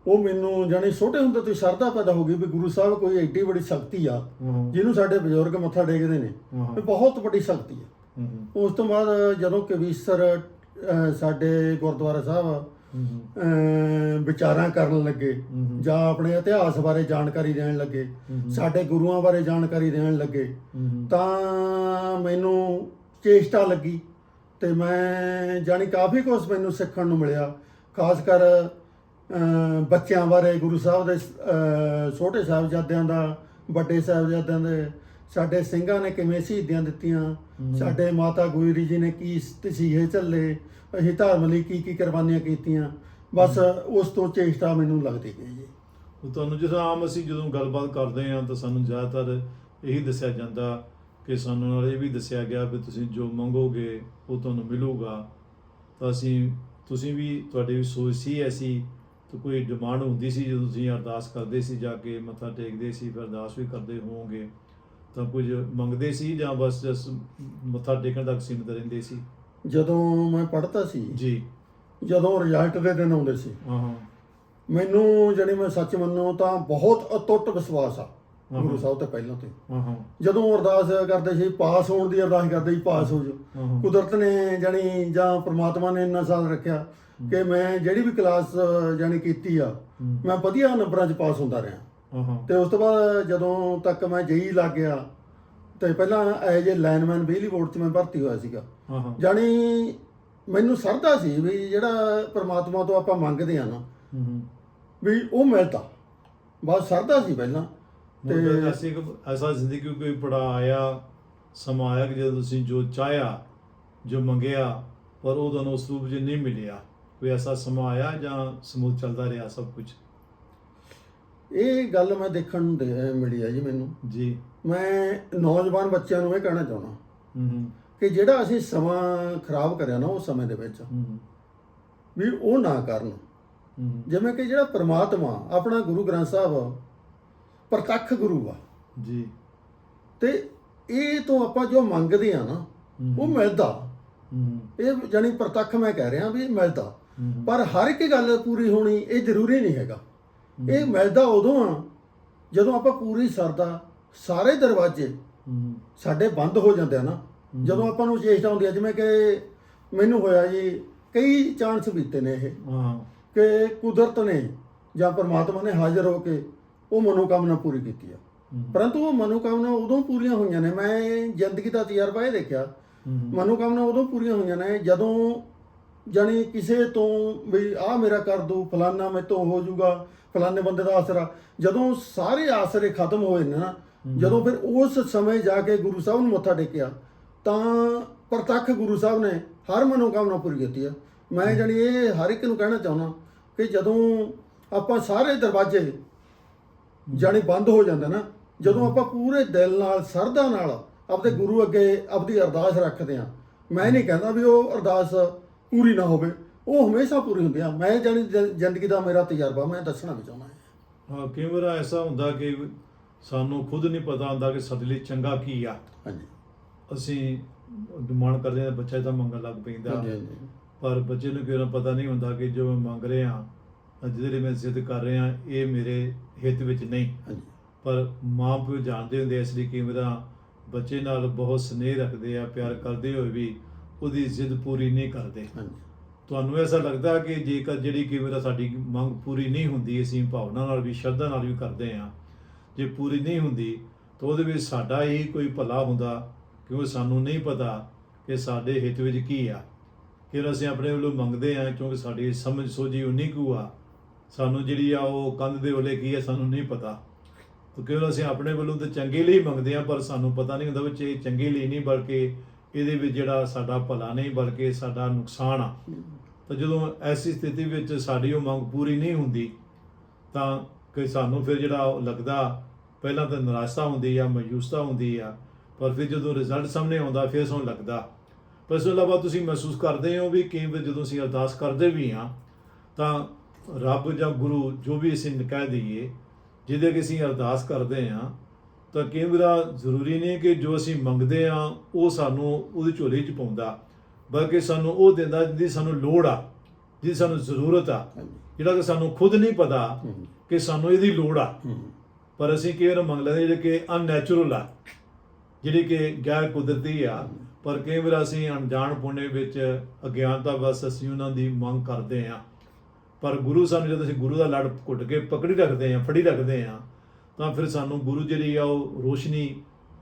ਉਹ ਮੈਨੂੰ ਜਾਣੀ ਛੋਟੇ ਹੁੰਦੇ ਤੋਂ ਹੀ ਸ਼ਰਧਾ ਪੈਦਾ ਹੋ ਗਈ ਵੀ ਗੁਰੂ ਸਾਹਿਬ ਕੋਈ ਐਡੀ ਬੜੀ ਸ਼ਕਤੀ ਆ ਜਿਹਨੂੰ ਸਾਡੇ ਬਜ਼ੁਰਗ ਮੱਥਾ ਟੇਕਦੇ ਨੇ ਇਹ ਬਹੁਤ ਵੱਡੀ ਸ਼ਕਤੀ ਹੂੰ ਉਸ ਤੋਂ ਬਾਅਦ ਜਦੋਂ ਕਵੀਸ਼ਰ ਸਾਡੇ ਗੁਰਦੁਆਰਾ ਸਾਹਿਬ ਵਿਚਾਰਾਂ ਕਰਨ ਲੱਗੇ ਜਾਂ ਆਪਣੇ ਇਤਿਹਾਸ ਬਾਰੇ ਜਾਣਕਾਰੀ ਦੇਣ ਲੱਗੇ ਸਾਡੇ ਗੁਰੂਆਂ ਬਾਰੇ ਜਾਣਕਾਰੀ ਦੇਣ ਲੱਗੇ ਤਾਂ ਮੈਨੂੰ ਚੇਸ਼ਟਾ ਲੱਗੀ ਤੇ ਮੈਂ ਜਾਣੀ ਕਾਫੀ ਕੁਝ ਮੈਨੂੰ ਸਿੱਖਣ ਨੂੰ ਮਿਲਿਆ ਖਾਸ ਕਰ ਬੱਚਿਆਂ ਬਾਰੇ ਗੁਰੂ ਸਾਹਿਬ ਦੇ ਛੋਟੇ ਸਾਹਿਬਜ਼ਾਦਿਆਂ ਦਾ ਵੱਡੇ ਸਾਹਿਬਜ਼ਾਦਿਆਂ ਦੇ ਸਾਡੇ ਸਿੰਘਾਂ ਨੇ ਕਿਵੇਂ ਸ਼ਹੀਦੀਆਂ ਦਿੱਤੀਆਂ। ਸਾਡੇ ਮਾਤਾ ਗੁਜਰੀ ਜੀ ਨੇ ਕੀ ਤਸੀਹੇ ਝੱਲੇ ਅਸੀਂ ਧਰਮ ਲਈ ਕੀ ਕੀ ਕੁਰਬਾਨੀਆਂ ਕੀਤੀਆਂ ਬਸ ਉਸ ਤੋਂ ਚੇਸ਼ਟਾ ਮੈਨੂੰ ਲੱਗਦੀ ਗਈ ਜੀ ਉਹ ਤੁਹਾਨੂੰ ਜਿਸ ਤਰ੍ਹਾਂ ਆਮ ਅਸੀਂ ਜਦੋਂ ਗੱਲਬਾਤ ਕਰਦੇ ਹਾਂ ਤਾਂ ਸਾਨੂੰ ਜ਼ਿਆਦਾਤਰ ਇਹੀ ਦੱਸਿਆ ਜਾਂਦਾ ਕਿ ਸਾਨੂੰ ਨਾਲ ਇਹ ਵੀ ਦੱਸਿਆ ਗਿਆ ਵੀ ਤੁਸੀਂ ਜੋ ਮੰਗੋਗੇ ਉਹ ਤੁਹਾਨੂੰ ਮਿਲੂਗਾ। ਤਾਂ ਅਸੀਂ ਤੁਸੀਂ ਵੀ ਤੁਹਾਡੀ ਵੀ ਸੋਚ ਸੀ ਐਸੀ ਤਾਂ ਕੋਈ ਡਿਮਾਂਡ ਹੁੰਦੀ ਸੀ ਜਦੋਂ ਤੁਸੀਂ ਅਰਦਾਸ ਕਰਦੇ ਸੀ ਜਾ ਕੇ ਮੱਥਾ ਟੇਕਦੇ ਸੀ ਫਿਰ ਅਰਦਾਸ ਵੀ ਕਰਦੇ ਹੋਵੋਗੇ ਤਾਂ ਕੁਝ ਮੰਗਦੇ ਸੀ ਜਾਂ ਬਸ ਜਸ ਮੱਥਾ ਟੇਕਣ ਤੱਕ ਸੀਮਿਤ ਰਹਿੰਦੇ ਸੀ? ਜਦੋਂ ਮੈਂ ਪੜ੍ਹਦਾ ਸੀ ਜੀ। ਜਦੋਂ ਰਿਜ਼ਲਟ ਦੇ ਦਿਨ ਆਉਂਦੇ ਸੀ ਹਾਂ ਹਾਂ। ਮੈਨੂੰ ਜਾਣੀ ਮੈਂ ਸੱਚ ਮੰਨੋ ਤਾਂ ਬਹੁਤ ਅਟੁੱਟ ਵਿਸ਼ਵਾਸ ਆ। ਗੁਰੂ ਸਾਹਿਬ ਤੇ ਪਹਿਲਾਂ ਤੋਂ ਹੀ। ਹਾਂ ਹਾਂ। ਜਦੋਂ ਅਰਦਾਸ ਕਰਦੇ ਸੀ ਪਾਸ ਹੋਣ ਦੀ ਅਰਦਾਸ ਕਰਦੇ ਸੀ ਪਾਸ ਹੋ ਜਾ ਕੁਦਰਤ ਨੇ ਜਾਣੀ ਜਾਂ ਪ੍ਰਮਾਤਮਾ ਨੇ ਇੰਨਾ ਸਾਲ ਰੱਖਿਆ ਕਿ ਮੈਂ ਜਿਹੜੀ ਵੀ ਕਲਾਸ ਜਾਣੀ ਕੀਤੀ ਆ। ਮੈਂ ਵਧੀਆ ਨੰਬਰਾਂ 'ਚ ਪਾਸ ਹੁੰਦਾ ਰਿਹਾ। ਤੇ ਉਸ ਤੋਂ ਬਾਅਦ ਜਦੋਂ ਤੱਕ ਮੈਂ ਜਈ ਲੱਗ ਗਿਆ ਤੇ ਪਹਿਲਾਂ ਐਜ ਏ ਲਾਈਨਮੈਨ ਬਿਜਲੀ ਬੋਰਡ 'ਚ ਮੈਂ ਭਰਤੀ ਹੋਇਆ ਸੀਗਾ। ਜਾਣੀ ਮੈਨੂੰ ਸਰਦਾ ਸੀ ਵੀ ਜਿਹੜਾ ਪ੍ਰਮਾਤਮਾ ਤੋਂ ਆਪਾਂ ਮੰਗਦੇ ਆ ਨਾ ਵੀ ਉਹ ਮਿਲਦਾ। ਬਸ ਸਰਦਾ ਸੀ ਪਹਿਲਾਂ। ਤੇ ਤੇ ਐਸੀ ਜ਼ਿੰਦਗੀ ਕੋਈ ਪੜਾ ਆਇਆ ਸਮਾਂ ਆਇਆ ਕਿ ਜਦੋਂ ਤੁਸੀਂ ਜੋ ਚਾਹਿਆ ਜੋ ਮੰਗਿਆ ਪਰ ਉਹ ਤੁਹਾਨੂੰ ਉਸ ਰੂਪ 'ਚ ਨਹੀਂ ਮਿਲਿਆ। ਕੋਈ ਐਸਾ ਸਮਾਂ ਆਇਆ ਜਾਂ ਸਮੂਹ ਚੱਲਦਾ ਰਿਹਾ ਸਭ ਕੁਝ? ਇਹ ਗੱਲ ਮੈਂ ਦੇਖਣ ਨੂੰ ਦੇ- ਮਿਲੀ ਹੈ ਜੀ ਮੈਨੂੰ। ਜੀ। ਮੈਂ ਨੌਜਵਾਨ ਬੱਚਿਆਂ ਨੂੰ ਇਹ ਕਹਿਣਾ ਚਾਹੁੰਦਾ। ਹੂੰ ਹੂੰ। ਕਿ ਜਿਹੜਾ ਅਸੀਂ ਸਮਾਂ ਖਰਾਬ ਕਰਿਆ ਨਾ ਉਸ ਸਮੇਂ ਦੇ ਵਿੱਚ ਹੂੰ ਵੀ ਉਹ ਨਾ ਕਰਨ। ਹੂੰ ਜਿਵੇਂ ਕਿ ਜਿਹੜਾ ਪ੍ਰਮਾਤਮਾ ਆਪਣਾ ਗੁਰੂ ਗ੍ਰੰਥ ਸਾਹਿਬ ਪ੍ਰਤੱਖ ਗੁਰੂ ਆ। ਜੀ। ਤੇ ਇਹ ਤੋਂ ਆਪਾਂ ਜੋ ਮੰਗਦੇ ਆ ਨਾ ਹੂੰ। ਉਹ ਮਿਲਦਾ। ਹੂੰ ਇਹ ਜਾਨੀ ਪ੍ਰਤੱਖ ਮੈਂ ਕਹਿ ਰਿਹਾ ਵੀ ਮਿਲਦਾ। ਪਰ ਹਰ ਇੱਕ ਗੱਲ ਪੂਰੀ ਹੋਣੀ ਇਹ ਜ਼ਰੂਰੀ ਨਹੀਂ ਹੈਗਾ। ਇਹ ਮਿਲਦਾ ਉਦੋਂ ਆ ਜਦੋਂ ਆਪਾਂ ਪੂਰੀ ਸਰਦਾ ਸਾਰੇ ਦਰਵਾਜ਼ੇ ਸਾਡੇ ਬੰਦ ਹੋ ਜਾਂਦੇ ਆ ਨਾ। ਜਦੋਂ ਆਪਾਂ ਨੂੰ ਚੇਸ਼ਟਾ ਹੁੰਦੀ ਹੈ ਜਿਵੇਂ ਕਿ ਮੈਨੂੰ ਹੋਇਆ ਜੀ ਕਈ ਚਾਂਸ ਬੀਤੇ ਨੇ ਇਹ। ਹਾਂ। ਕਿ ਕੁਦਰਤ ਨੇ ਜਾਂ ਪਰਮਾਤਮਾ ਨੇ ਹਾਜ਼ਰ ਹੋ ਕੇ ਉਹ ਮਨੋਕਾਮਨਾ ਪੂਰੀ ਕੀਤੀ ਆ। ਪਰੰਤੂ ਉਹ ਮਨੋਕਾਮਨਾ ਉਦੋਂ ਪੂਰੀਆਂ ਹੋਈਆਂ ਨੇ। ਮੈਂ ਜ਼ਿੰਦਗੀ ਦਾ ਤਜਰਬਾ ਇਹ ਦੇਖਿਆ। ਮਨੋਕਾਮਨਾ ਉਦੋਂ ਪੂਰੀਆਂ ਹੋਈਆਂ ਨੇ ਜਦੋਂ ਜਾਣੀ ਕਿਸੇ ਤੋਂ ਵੀ ਆਹ ਮੇਰਾ ਕਰ ਦੋ ਫਲਾਨਾ ਮੇਰੇ ਤੋਂ ਹੋ ਜਾਊਗਾ ਫਲਾਣੇ ਬੰਦੇ ਦਾ ਆਸਰਾ। ਜਦੋਂ ਸਾਰੇ ਆਸਰੇ ਖਤਮ ਹੋਏ ਨੇ ਨਾ ਜਦੋਂ ਫਿਰ ਉਸ ਸਮੇਂ ਜਾ ਕੇ ਗੁਰੂ ਸਾਹਿਬ ਨੂੰ ਮੱਥਾ ਟੇਕਿਆ ਤਾਂ ਪ੍ਰਤੱਖ ਗੁਰੂ ਸਾਹਿਬ ਨੇ ਹਰ ਮਨੋਕਾਮਨਾ ਪੂਰੀ ਕੀਤੀ ਆ। ਮੈਂ ਜਾਣੀ ਇਹ ਹਰ ਇੱਕ ਨੂੰ ਕਹਿਣਾ ਚਾਹੁੰਦਾ ਕਿ ਜਦੋਂ ਆਪਾਂ ਸਾਰੇ ਦਰਵਾਜ਼ੇ ਜਾਣੀ ਬੰਦ ਹੋ ਜਾਂਦਾ ਨਾ ਜਦੋਂ ਆਪਾਂ ਪੂਰੇ ਦਿਲ ਨਾਲ ਸਰਦਾ ਨਾਲ ਆਪਦੇ ਗੁਰੂ ਅੱਗੇ ਆਪਦੀ ਅਰਦਾਸ ਰੱਖਦੇ ਆ ਮੈਂ ਨਹੀਂ ਕਹਿੰਦਾ ਵੀ ਉਹ ਅਰਦਾਸ ਪੂਰੀ ਨਾ ਹੋਵੇ ਉਹ ਹਮੇਸ਼ਾ ਪੂਰੀ ਹੁੰਦੀ ਆ। ਮੈਂ ਜਾਣੀ ਜ- ਜ਼ਿੰਦਗੀ ਦਾ ਮੇਰਾ ਤਜਰਬਾ ਮੈਂ ਦੱਸਣਾ ਵੀ ਚਾਹੁੰਦਾ ਹਾਂ। ਕਈ ਵਾਰ ਐਸਾ ਹੁੰਦਾ ਕਿ ਸਾਨੂੰ ਖੁਦ ਨਹੀਂ ਪਤਾ ਹੁੰਦਾ ਕਿ ਸਾਡੇ ਲਈ ਚੰਗਾ ਕੀ ਆ। ਹਾਂਜੀ। ਅਸੀਂ ਡਿਮਾਂਡ ਕਰਦੇ ਹਾਂ ਬੱਚਾ ਤਾਂ ਮੰਗਣ ਲੱਗ ਪੈਂਦਾ ਹਾਂਜੀ ਹਾਂਜੀ। ਪਰ ਬੱਚੇ ਨੂੰ ਕਿਉਂ ਪਤਾ ਨਹੀਂ ਹੁੰਦਾ ਕਿ ਜੋ ਮੈਂ ਮੰਗ ਰਿਹਾ ਜਿਹਦੇ ਲਈ ਮੈਂ ਜ਼ਿੱਦ ਕਰ ਰਿਹਾ ਇਹ ਮੇਰੇ ਹਿੱਤ ਵਿੱਚ ਨਹੀਂ। ਹਾਂਜੀ। ਪਰ ਮਾਂ ਪਿਓ ਜਾਣਦੇ ਹੁੰਦੇ ਆ ਇਸ ਲਈ ਕਈ ਵਾਰ ਬੱਚੇ ਨਾਲ ਬਹੁਤ ਸਨੇਹ ਰੱਖਦੇ ਆ ਪਿਆਰ ਕਰਦੇ ਹੋਏ ਵੀ ਉਹਦੀ ਜ਼ਿੱਦ ਪੂਰੀ ਨਹੀਂ ਕਰਦੇ। ਤੁਹਾਨੂੰ ਐਸਾ ਲੱਗਦਾ ਕਿ ਜੇਕਰ ਜਿਹੜੀ ਕਈ ਵਾਰ ਸਾਡੀ ਮੰਗ ਪੂਰੀ ਨਹੀਂ ਹੁੰਦੀ ਅਸੀਂ ਭਾਵਨਾ ਨਾਲ ਵੀ ਸ਼ਰਧਾ ਨਾਲ ਵੀ ਕਰਦੇ ਆ ਜੇ ਪੂਰੀ ਨਹੀਂ ਹੁੰਦੀ ਤਾਂ ਉਹਦੇ ਵਿੱਚ ਸਾਡਾ ਹੀ ਕੋਈ ਭਲਾ ਹੁੰਦਾ ਕਿਉਂਕਿ ਸਾਨੂੰ ਨਹੀਂ ਪਤਾ ਕਿ ਸਾਡੇ ਹਿੱਤ ਵਿੱਚ ਕੀ ਆ। ਕਿ ਅਸੀਂ ਆਪਣੇ ਵੱਲੋਂ ਮੰਗਦੇ ਆ ਕਿਉਂਕਿ ਸਾਡੀ ਸਮਝ ਸੋਝੀ ਉਨੀ ਕੁ ਆ। ਸਾਨੂੰ ਜਿਹੜੀ ਆ ਉਹ ਕੰਧ ਦੇ ਵੱਲੇ ਕੀ ਆ ਸਾਨੂੰ ਨਹੀਂ ਪਤਾ। ਤਾਂ ਕਿਉਂ ਅਸੀਂ ਆਪਣੇ ਵੱਲੋਂ ਤਾਂ ਚੰਗੇ ਲਈ ਮੰਗਦੇ ਆ ਪਰ ਸਾਨੂੰ ਪਤਾ ਨਹੀਂ ਹੁੰਦਾ ਵਿੱਚ ਇਹ ਚੰਗੇ ਲਈ ਨਹੀਂ ਬਲਕਿ ਇਹਦੇ ਵਿੱਚ ਜਿਹੜਾ ਸਾਡਾ ਭਲਾ ਨਹੀਂ, ਬਲਕਿ ਸਾਡਾ ਨੁਕਸਾਨ ਆ। ਤਾਂ ਜਦੋਂ ਐਸੀ ਸਥਿਤੀ ਵਿੱਚ ਸਾਡੀ ਉਹ ਮੰਗ ਪੂਰੀ ਨਹੀਂ ਹੁੰਦੀ, ਤਾਂ ਕਿ ਸਾਨੂੰ ਫਿਰ ਜਿਹੜਾ ਉਹ ਲੱਗਦਾ, ਪਹਿਲਾਂ ਤਾਂ ਨਿਰਾਸ਼ਾ ਹੁੰਦੀ ਆ, ਮਾਯੂਸਤਾ ਹੁੰਦੀ ਆ, ਪਰ ਫਿਰ ਜਦੋਂ ਰਿਜ਼ਲਟ ਸਾਹਮਣੇ ਆਉਂਦਾ, ਫਿਰ ਸਾਨੂੰ ਲੱਗਦਾ। ਪਰ ਇਸ ਤੋਂ ਇਲਾਵਾ ਤੁਸੀਂ ਮਹਿਸੂਸ ਕਰਦੇ ਹੋ ਵੀ ਕਈ ਵਾਰ ਜਦੋਂ ਅਸੀਂ ਅਰਦਾਸ ਕਰਦੇ ਵੀ ਆ ਤਾਂ ਰੱਬ ਜਾਂ ਗੁਰੂ ਜੋ ਵੀ ਅਸੀਂ ਕਹਿ ਦਈਏ, ਜਿਹਦੇ ਕਿ ਅਸੀਂ ਅਰਦਾਸ ਕਰਦੇ ਆ ਤਾਂ ਕਈ ਵਾਰ ਜ਼ਰੂਰੀ ਨਹੀਂ ਕਿ ਜੋ ਅਸੀਂ ਮੰਗਦੇ ਆ ਉਹ ਸਾਨੂੰ ਉਹਦੀ ਝੋਲੀ 'ਚ ਪਾਉਂਦਾ। ਬਲਕਿ ਸਾਨੂੰ ਉਹ ਦਿੰਦਾ ਜਿਹਦੀ ਸਾਨੂੰ ਲੋੜ ਆ ਜਿਹਦੀ ਸਾਨੂੰ ਜ਼ਰੂਰਤ ਆ। ਜਿਹੜਾ ਕਿ ਸਾਨੂੰ ਖੁਦ ਨਹੀਂ ਪਤਾ ਕਿ ਸਾਨੂੰ ਇਹਦੀ ਲੋੜ ਆ। ਪਰ ਅਸੀਂ ਕਈ ਵਾਰ ਮੰਗ ਲੈਂਦੇ ਜਿਹੜੇ ਕਿ ਅਨਨੈਚੁਰਲ ਆ ਜਿਹੜੀ ਕਿ ਗੈਰ ਕੁਦਰਤੀ ਆ। ਪਰ ਕਈ ਵਾਰ ਅਸੀਂ ਅਣਜਾਣ ਪੁਣੇ ਵਿੱਚ ਅਗਿਆਨਤਾ ਵਸ ਅਸੀਂ ਉਹਨਾਂ ਦੀ ਮੰਗ ਕਰਦੇ ਆ ਪਰ ਗੁਰੂ ਸਾਨੂੰ ਜਦੋਂ ਅਸੀਂ ਗੁਰੂ ਦਾ ਲੜ ਘੁੱਟ ਕੇ ਪਕੜੀ ਰੱਖਦੇ ਆ ਫੜੀ ਰੱਖਦੇ ਆ ਤਾਂ ਫਿਰ ਸਾਨੂੰ ਗੁਰੂ ਜਿਹੜੀ ਆ ਉਹ ਰੋਸ਼ਨੀ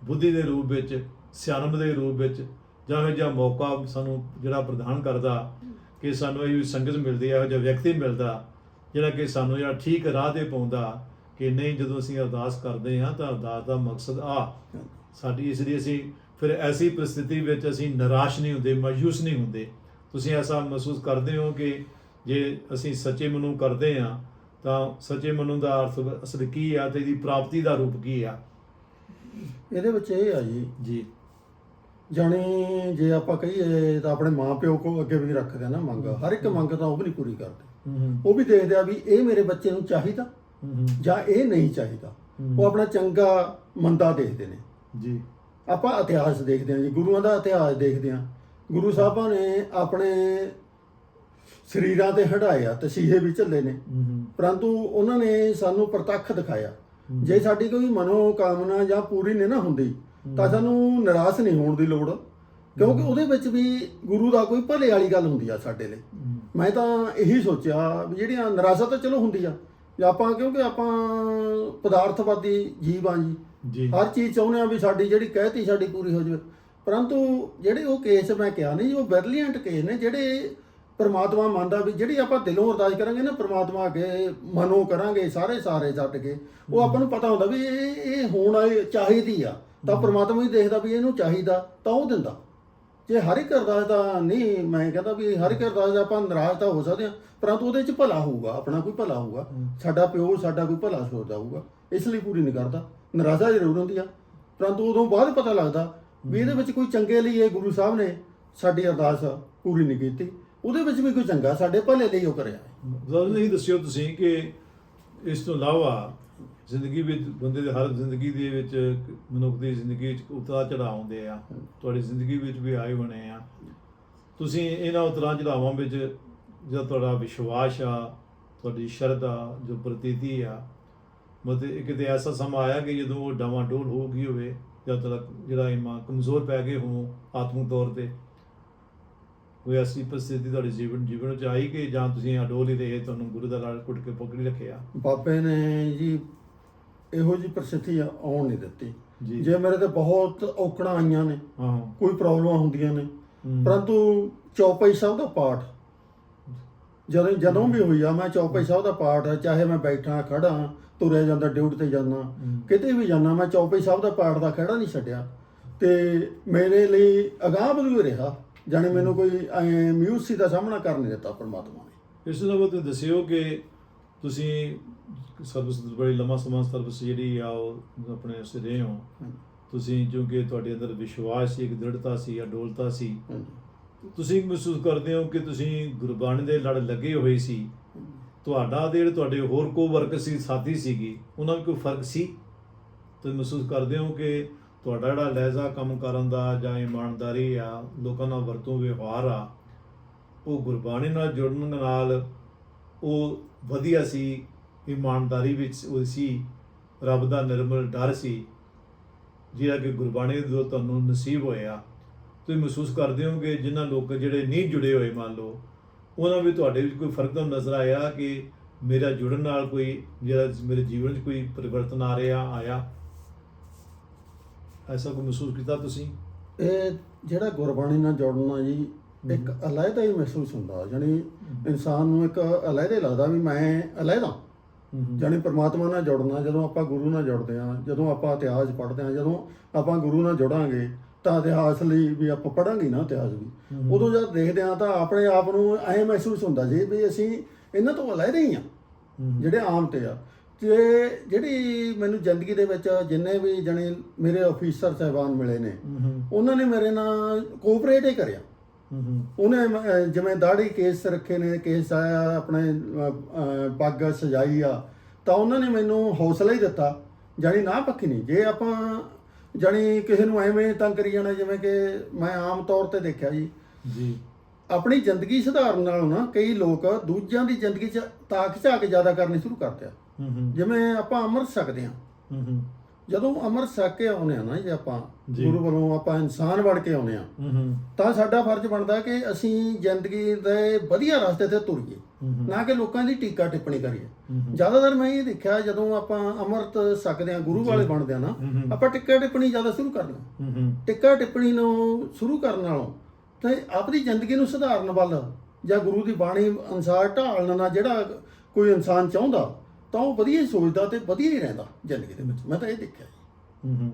ਬੁੱਧੀ ਦੇ ਰੂਪ ਵਿੱਚ ਸਿਆਣਪ ਦੇ ਰੂਪ ਵਿੱਚ ਜਾਂ ਇਹੋ ਜਿਹਾ ਮੌਕਾ ਸਾਨੂੰ ਜਿਹੜਾ ਪ੍ਰਦਾਨ ਕਰਦਾ ਕਿ ਸਾਨੂੰ ਇਹ ਸੰਗਤ ਮਿਲਦੀ ਆ ਇਹੋ ਜਿਹਾ ਵਿਅਕਤੀ ਮਿਲਦਾ ਜਿਹੜਾ ਕਿ ਸਾਨੂੰ ਜਿਹੜਾ ਠੀਕ ਰਾਹ ਤੇ ਪਾਉਂਦਾ ਕਿ ਨਹੀਂ ਜਦੋਂ ਅਸੀਂ ਅਰਦਾਸ ਕਰਦੇ ਹਾਂ ਤਾਂ ਅਰਦਾਸ ਦਾ ਮਕਸਦ ਆ। ਸਾਡੀ ਇਸ ਲਈ ਅਸੀਂ ਫਿਰ ਐਸੀ ਪ੍ਰਸਥਿਤੀ ਵਿੱਚ ਅਸੀਂ ਨਿਰਾਸ਼ ਨਹੀਂ ਹੁੰਦੇ ਮਾਯੂਸ ਨਹੀਂ ਹੁੰਦੇ। ਤੁਸੀਂ ਐਸਾ ਮਹਿਸੂਸ ਕਰਦੇ ਹੋ ਕਿ ਜੇ ਅਸੀਂ ਸੱਚੇ ਮਨੋਂ ਕਰਦੇ ਹਾਂ ਤਾਂ ਸੱਚੇ ਮਨੋਂ ਦਾ ਅਰਥ ਅਸਲ ਕੀ ਆ ਤੇ ਇਹਦੀ ਪ੍ਰਾਪਤੀ ਦਾ ਰੂਪ ਕੀ ਆ? ਇਹਦੇ ਵਿੱਚ ਇਹ ਆ ਜੀ। ਜੀ। ਜਾਣੀ ਜੇ ਆਪਾਂ ਕਹੀਏ ਤਾਂ ਆਪਣੇ ਮਾਪਿਓ ਕੋ ਅੱਗੇ ਵੀ ਰੱਖਦੇ ਆ ਨਾ ਮੰਗ। ਹਰ ਇੱਕ ਮੰਗ ਤਾਂ ਉਹ ਵੀ ਨਹੀਂ ਪੂਰੀ ਕਰਦੇ। ਉਹ ਵੀ ਦੇਖਦੇ ਆ ਵੀ ਇਹ ਮੇਰੇ ਬੱਚੇ ਨੂੰ ਚਾਹੀਦਾ ਜਾਂ ਇਹ ਨਹੀਂ ਚਾਹੀਦਾ। ਉਹ ਆਪਣਾ ਚੰਗਾ ਮੰਦਾ ਦੇਖਦੇ ਨੇ। ਜੀ। ਆਪਾਂ ਇਤਿਹਾਸ ਦੇਖਦੇ ਹਾਂ ਜੀ। ਗੁਰੂਆਂ ਦਾ ਇਤਿਹਾਸ ਦੇਖਦੇ ਹਾਂ। ਗੁਰੂ ਸਾਹਿਬਾਂ ਨੇ ਆਪਣੇ ਸਰੀਰਾਂ ਤੇ ਹਟਾਇਆ ਤਸੀਹੇ ਵੀ ਝੱਲੇ ਨੇ। ਪਰੰਤੂ ਉਹਨਾਂ ਨੇ ਸਾਨੂੰ ਪ੍ਰਤੱਖ ਦਿਖਾਇਆ। ਜੇ ਸਾਡੀ ਕੋਈ ਮਨੋ ਕਾਮਨਾ ਜਾਂ ਪੂਰੀ ਨਹੀਂ ਨਾ ਹੁੰਦੀ ਤਾਂ ਸਾਨੂੰ ਨਿਰਾਸ਼ ਨਹੀਂ ਹੋਣ ਦੀ ਲੋੜ। ਕਿਉਂਕਿ ਉਹਦੇ ਵਿੱਚ ਵੀ ਗੁਰੂ ਦਾ ਕੋਈ ਭਲੇ ਵਾਲੀ ਗੱਲ ਹੁੰਦੀ ਆ ਸਾਡੇ ਲਈ। ਮੈਂ ਤਾਂ ਇਹੀ ਸੋਚਿਆ ਵੀ ਜਿਹੜੀਆਂ ਨਿਰਾਸ਼ਾ ਤਾਂ ਚਲੋ ਹੁੰਦੀ ਆ ਜੇ ਆਪਾਂ ਕਿਉਂਕਿ ਆਪਾਂ ਪਦਾਰਥਵਾਦੀ ਜੀਵ ਆ ਜੀ। ਜੀ। ਹਰ ਚੀਜ਼ ਚਾਹੁੰਦੇ ਆ ਵੀ ਸਾਡੀ ਜਿਹੜੀ ਕਹਿਤੀ ਸਾਡੀ ਪੂਰੀ ਹੋ ਜਾਵੇ। ਪਰੰਤੂ ਜਿਹੜੇ ਉਹ ਕੇਸ ਮੈਂ ਕਿਹਾ ਨਹੀਂ ਉਹ ਬ੍ਰਿਲੀਅੰਟ ਕੇਸ ਨੇ ਜਿਹੜੇ ਪ੍ਰਮਾਤਮਾ ਮੰਨਦਾ ਵੀ ਜਿਹੜੀ ਆਪਾਂ ਦਿਲੋਂ ਅਰਦਾਸ ਕਰਾਂਗੇ ਨਾ ਪ੍ਰਮਾਤਮਾ ਅੱਗੇ ਮਨੋਂ ਕਰਾਂਗੇ ਸਾਰੇ ਸਾਰੇ ਛੱਡ ਕੇ ਉਹ ਆਪਾਂ ਨੂੰ ਪਤਾ ਹੁੰਦਾ ਵੀ ਇਹ ਇਹ ਹੋਣਾ ਇਹ ਚਾਹੀਦੀ ਆ। ਤਾਂ ਪ੍ਰਮਾਤਮਾ ਵੀ ਦੇਖਦਾ ਵੀ ਇਹਨੂੰ ਚਾਹੀਦਾ ਤਾਂ ਉਹ ਦਿੰਦਾ। ਜੇ ਹਰ ਇੱਕ ਅਰਦਾਸ ਦਾ ਨਹੀਂ ਮੈਂ ਕਹਿੰਦਾ ਵੀ ਹਰ ਇੱਕ ਅਰਦਾਸ ਦਾ ਆਪਾਂ ਨਾਰਾਜ਼ ਤਾਂ ਹੋ ਸਕਦੇ ਹਾਂ ਪਰੰਤੂ ਉਹਦੇ ਚ ਭਲਾ ਹੋਊਗਾ ਆਪਣਾ ਕੋਈ ਭਲਾ ਹੋਊਗਾ। ਸਾਡਾ ਪਿਓ ਸਾਡਾ ਕੋਈ ਭਲਾ ਸੋਚਦਾ ਹੋਊਗਾ ਇਸ ਲਈ ਪੂਰੀ ਨਹੀਂ ਕਰਦਾ। ਨਾਰਾਜ਼ਾ ਜ਼ਰੂਰ ਹੁੰਦੀ ਆ। ਪਰੰਤੂ ਉਦੋਂ ਬਾਅਦ ਪਤਾ ਲੱਗਦਾ ਵੀ ਇਹਦੇ ਵਿੱਚ ਕੋਈ ਚੰਗੇ ਲਈ ਇਹ ਗੁਰੂ ਸਾਹਿਬ ਨੇ ਸਾਡੀ ਅਰਦਾਸ ਪੂਰੀ ਨਹੀਂ ਕੀਤੀ। ਉਹਦੇ ਵਿੱਚ ਵੀ ਕੋਈ ਚੰਗਾ, ਸਾਡੇ ਭਲੇ ਲਈ ਉਹ ਕਰਿਆ। ਜ਼ਰੂਰ ਇਹ ਦੱਸਿਓ ਤੁਸੀਂ ਕਿ ਇਸ ਤੋਂ ਇਲਾਵਾ ਜ਼ਿੰਦਗੀ ਵਿੱਚ ਬੰਦੇ ਦੇ ਹਰ ਜ਼ਿੰਦਗੀ ਦੇ ਵਿੱਚ ਮਨੁੱਖ ਦੀ ਜ਼ਿੰਦਗੀ ਵਿੱਚ ਉਤਰਾ ਚੜਾਅ ਆਉਂਦੇ ਆ, ਤੁਹਾਡੀ ਜ਼ਿੰਦਗੀ ਵਿੱਚ ਵੀ ਆਏ ਹੋਣੇ ਆ। ਤੁਸੀਂ ਇਹਨਾਂ ਉਤਰਾਅ ਚੜਾਵਾਂ ਵਿੱਚ ਜਿਹੜਾ ਤੁਹਾਡਾ ਵਿਸ਼ਵਾਸ ਆ, ਤੁਹਾਡੀ ਸ਼ਰਧਾ, ਜੋ ਪ੍ਰਤੀਤੀ ਆ, ਮਤਲਬ ਕਿਤੇ ਐਸਾ ਸਮਾਂ ਆਇਆ ਕਿ ਜਦੋਂ ਉਹ ਡਾਵਾਂਡੋਲ ਹੋ ਗਈ ਹੋਵੇ ਜਦ ਤੱਕ ਜਿਹੜਾ ਇਮਾਨ ਕਮਜ਼ੋਰ ਪੈ ਗਏ ਹੋ ਆਤਮਿਕ ਤੌਰ ਤੇ ਕੋਈ ਐਸੀ ਪ੍ਰਸਥਿਤੀ ਤੁਹਾਡੇ ਜੀਵਨ ਜੀਵਨ ਵਿੱਚ ਆਈ ਕਿ ਜਾਂ ਤੁਸੀਂ ਅਡੋਲ ਰਹੇ ਤੁਹਾਨੂੰ ਗੁਰੂ ਦਾ ਲੜ ਕੁੱਟ ਕੇ ਪਕੜੀ ਰੱਖਿਆ? ਬਾਬੇ ਨੇ ਜੀ ਇਹੋ ਜੀ ਪ੍ਰਸਿੱਧੀ ਆਉਣ ਨਹੀਂ ਦਿੱਤੀ। ਜੀ। ਮੇਰੇ ਤੇ ਬਹੁਤ ਔਕੜਾਂ ਆਈਆਂ ਨੇ ਹਾਂ। ਕੋਈ ਪ੍ਰੋਬਲਮਾਂ ਹੁੰਦੀਆਂ ਨੇ। ਪਰੰਤੂ ਚੌਪਈ ਸਾਹਿਬ ਦਾ ਪਾਠ ਜਦੋਂ ਜਦੋਂ ਵੀ ਹੋਈ ਆ ਮੈਂ ਚੌਪਈ ਸਾਹਿਬ ਦਾ ਪਾਠ ਚਾਹੇ ਮੈਂ ਬੈਠਾ ਖੜਾ ਤੁਰਿਆ ਜਾਂਦਾ ਡਿਊਟੀ ਤੇ ਜਾਂਦਾ। ਕਿਤੇ ਵੀ ਜਾਂਦਾ ਮੈਂ ਚੌਪਈ ਸਾਹਿਬ ਦਾ ਪਾਠ ਦਾ ਖੜਾ ਨਹੀਂ ਛੱਡਿਆ। ਤੇ ਮੇਰੇ ਲਈ ਅਗਾਹ ਵਧੂ ਰਿਹਾ। ਜਾਣੀ ਮੈਨੂੰ ਕੋਈ ਮਿਊਸੀ ਦਾ ਸਾਹਮਣਾ ਕਰਨ ਨਹੀਂ ਦਿੱਤਾ ਪਰਮਾਤਮਾ ਨੇ। ਇਸ ਤੋਂ ਬਾਅਦ ਤੁਸੀਂ ਦੱਸਿਓ ਕਿ ਤੁਸੀਂ ਸਰਵਿਸ ਬੜੀ ਲੰਮਾ ਸਮਾਂ ਸਰਵਿਸ ਜਿਹੜੀ ਆ ਉਹ ਆਪਣੇ ਉਸ ਰਹੇ ਹੋ। ਤੁਸੀਂ ਕਿਉਂਕਿ ਤੁਹਾਡੇ ਅੰਦਰ ਵਿਸ਼ਵਾਸ ਸੀ ਇੱਕ ਦ੍ਰਿੜਤਾ ਸੀ ਅਡੋਲਤਾ ਸੀ। ਤੁਸੀਂ ਮਹਿਸੂਸ ਕਰਦੇ ਹੋ ਕਿ ਤੁਸੀਂ ਗੁਰਬਾਣੀ ਦੇ ਲੜ ਲੱਗੇ ਹੋਏ ਸੀ। ਤੁਹਾਡਾ ਤੇ ਜਿਹੜੇ ਤੁਹਾਡੇ ਹੋਰ ਕੋ ਵਰਕ ਸੀ ਸਾਥੀ ਸੀਗੀ ਉਹਨਾਂ ਵਿੱਚ ਕੋਈ ਫ਼ਰਕ ਸੀ? ਤੁਸੀਂ ਮਹਿਸੂਸ ਕਰਦੇ ਹੋ ਕਿ ਤੁਹਾਡਾ ਜਿਹੜਾ ਲਹਿਜ਼ਾ ਕੰਮ ਕਰਨ ਦਾ ਜਾਂ ਇਮਾਨਦਾਰੀ ਆ, ਲੋਕਾਂ ਨਾਲ ਵਰਤੋਂ ਵਿਵਹਾਰ ਆ, ਉਹ ਗੁਰਬਾਣੀ ਨਾਲ ਜੁੜਨ ਨਾਲ ਉਹ ਵਧੀਆ ਸੀ, ਇਮਾਨਦਾਰੀ ਵਿੱਚ ਉਹ ਸੀ, ਰੱਬ ਦਾ ਨਿਰਮਲ ਡਰ ਸੀ, ਜਿਹੜਾ ਕਿ ਗੁਰਬਾਣੀ ਤੋਂ ਤੁਹਾਨੂੰ ਨਸੀਬ ਹੋਇਆ। ਤੁਸੀਂ ਮਹਿਸੂਸ ਕਰਦੇ ਹੋ ਕਿ ਜਿਨ੍ਹਾਂ ਲੋਕ ਜਿਹੜੇ ਨਹੀਂ ਜੁੜੇ ਹੋਏ ਮੰਨ ਲਓ, ਉਹਨਾਂ ਵੀ ਤੁਹਾਡੇ ਵਿੱਚ ਕੋਈ ਫ਼ਰਕ ਤੁਹਾਨੂੰ ਨਜ਼ਰ ਆਇਆ ਕਿ ਮੇਰਾ ਜੁੜਨ ਨਾਲ ਕੋਈ, ਜਿਹੜਾ ਮੇਰੇ ਜੀਵਨ 'ਚ ਕੋਈ ਪਰਿਵਰਤਨ ਆ ਰਿਹਾ, ਆਇਆ? ਐਸਾ ਕੋਈ ਮਹਿਸੂਸ ਕੀਤਾ ਤੁਸੀਂ? ਇਹ ਜਿਹੜਾ ਗੁਰਬਾਣੀ ਨਾਲ ਜੁੜਨਾ ਜੀ ਇੱਕ ਅਲੱਗਾ ਹੀ ਮਹਿਸੂਸ ਹੁੰਦਾ ਜਾਣੀ ਇਨਸਾਨ ਨੂੰ ਇੱਕ ਅਲੱਗਾ ਹੀ ਲੱਗਦਾ ਵੀ ਮੈਂ ਅਲੱਗਾ ਜਾਣੀ ਪ੍ਰਮਾਤਮਾ ਨਾਲ ਜੁੜਨਾ ਜਦੋਂ ਆਪਾਂ ਗੁਰੂ ਨਾਲ ਜੁੜਦੇ ਹਾਂ ਜਦੋਂ ਆਪਾਂ ਇਤਿਹਾਸ ਪੜ੍ਹਦੇ ਹਾਂ ਜਦੋਂ ਆਪਾਂ ਗੁਰੂ ਨਾਲ ਜੁੜਾਂਗੇ ਤਾਂ ਇਤਿਹਾਸ ਲਈ ਵੀ ਆਪਾਂ ਪੜਾਂਗੇ ਨਾ ਇਤਿਹਾਸ ਵੀ। ਉਦੋਂ ਜਦ ਦੇਖਦੇ ਹਾਂ ਤਾਂ ਆਪਣੇ ਆਪ ਨੂੰ ਐਂ ਮਹਿਸੂਸ ਹੁੰਦਾ ਜੀ ਵੀ ਅਸੀਂ ਇਹਨਾਂ ਤੋਂ ਅਲੱਗਾ ਹੀ ਆ ਜਿਹੜੇ ਆਮ ਤੇ ਆ। ਤੇ ਜਿਹੜੀ ਮੈਨੂੰ ਜ਼ਿੰਦਗੀ ਦੇ ਵਿੱਚ ਜਿੰਨੇ ਵੀ ਜਣੇ ਮੇਰੇ ਅਫੀਸਰ ਸਹਿਬਾਨ ਮਿਲੇ ਨੇ ਉਹਨਾਂ ਨੇ ਮੇਰੇ ਨਾਲ ਕੋਆਪਰੇਟ ਹੀ ਕਰਿਆ। ਉਹਨੇ ਮ- ਜਿਵੇਂ ਦਾੜੀ ਕੇਸ ਰੱਖੇ ਨੇ ਕੇਸ ਆਇਆ ਆਪਣੇ ਪੱਗ ਸਜਾਈ ਆ ਤਾਂ ਉਹਨਾਂ ਨੇ ਮੈਨੂੰ ਹੌਸਲਾ ਹੀ ਦਿੱਤਾ ਜਾਣੀ ਨਾ ਪੱਕੀ ਨਹੀਂ। ਜੇ ਆਪਾਂ ਜਾਣੀ ਕਿਸੇ ਨੂੰ ਐਵੇਂ ਤੰਗ ਕਰੀ ਜਾਣਾ ਜਿਵੇਂ ਕਿ ਮੈਂ ਆਮ ਤੌਰ ਤੇ ਦੇਖਿਆ ਜੀ। ਜੀ। ਆਪਣੀ ਜ਼ਿੰਦਗੀ ਸੁਧਾਰਨ ਨਾਲੋਂ ਨਾ ਕਈ ਲੋਕ ਦੂਜਿਆਂ ਦੀ ਜ਼ਿੰਦਗੀ 'ਚ ਤਾਕ ਝਾਕ ਜ਼ਿਆਦਾ ਕਰਨੀ ਸ਼ੁਰੂ ਕਰਦੇ ਆ। ਜਿਵੇਂ ਆਪਾਂ ਅੰਮ੍ਰਿਤ ਛਕਦੇ ਆ ਹੂੰ ਜਦੋਂ ਅੰਮ੍ਰਿਤ ਛਕ ਕੇ ਆਉਨੇ ਆ ਨਾ ਜੇ ਆਪਾਂ। ਗੁਰੂ ਵੱਲੋਂ ਆਪਾਂ ਇਨਸਾਨ ਬਣ ਕੇ ਆਉਨੇ ਆ ਤਾਂ ਸਾਡਾ ਫਰਜ਼ ਬਣਦਾ ਕਿ ਅਸੀਂ ਜ਼ਿੰਦਗੀ ਦੇ ਵਧੀਆ ਰਸਤੇ ਤੇ ਤੁਰੀਏ। ਨਾ ਕਿ ਲੋਕਾਂ ਦੀ ਟੀਕਾ ਟਿੱਪਣੀ ਕਰੀਏ। ਜ਼ਿਆਦਾਤਰ ਮੈਂ ਇਹ ਦੇਖਿਆ ਜਦੋਂ ਆਪਾਂ ਅੰਮ੍ਰਿਤ ਛਕਦੇ ਆ ਗੁਰੂ ਵਾਲੇ ਬਣਦੇ ਆ ਨਾ ਆਪਾਂ ਟਿੱਕਾ ਟਿੱਪਣੀ ਜ਼ਿਆਦਾ ਸ਼ੁਰੂ ਹੂੰ। ਹੂੰ ਟਿੱਕਾ ਟਿੱਪਣੀ ਨੂੰ ਸ਼ੁਰੂ ਕਰਨ ਨਾਲੋਂ ਤੇ ਆਪਣੀ ਜ਼ਿੰਦਗੀ ਨੂੰ ਸੁਧਾਰਨ ਵੱਲ ਜਾਂ ਗੁਰੂ ਦੀ ਬਾਣੀ ਅਨਸਾਰ ਢਾਲਣ ਨਾਲ ਜਿਹੜਾ ਕੋਈ ਇਨਸਾਨ ਚਾਹੁੰਦਾ ਤਾਂ ਉਹ ਵਧੀਆ ਹੀ ਸੋਚਦਾ ਤੇ ਵਧੀਆ ਹੀ ਰਹਿੰਦਾ ਜ਼ਿੰਦਗੀ ਦੇ ਵਿੱਚ। ਮੈਂ ਤਾਂ ਇਹ ਦੇਖਿਆ ਹੂੰ ਹੂੰ।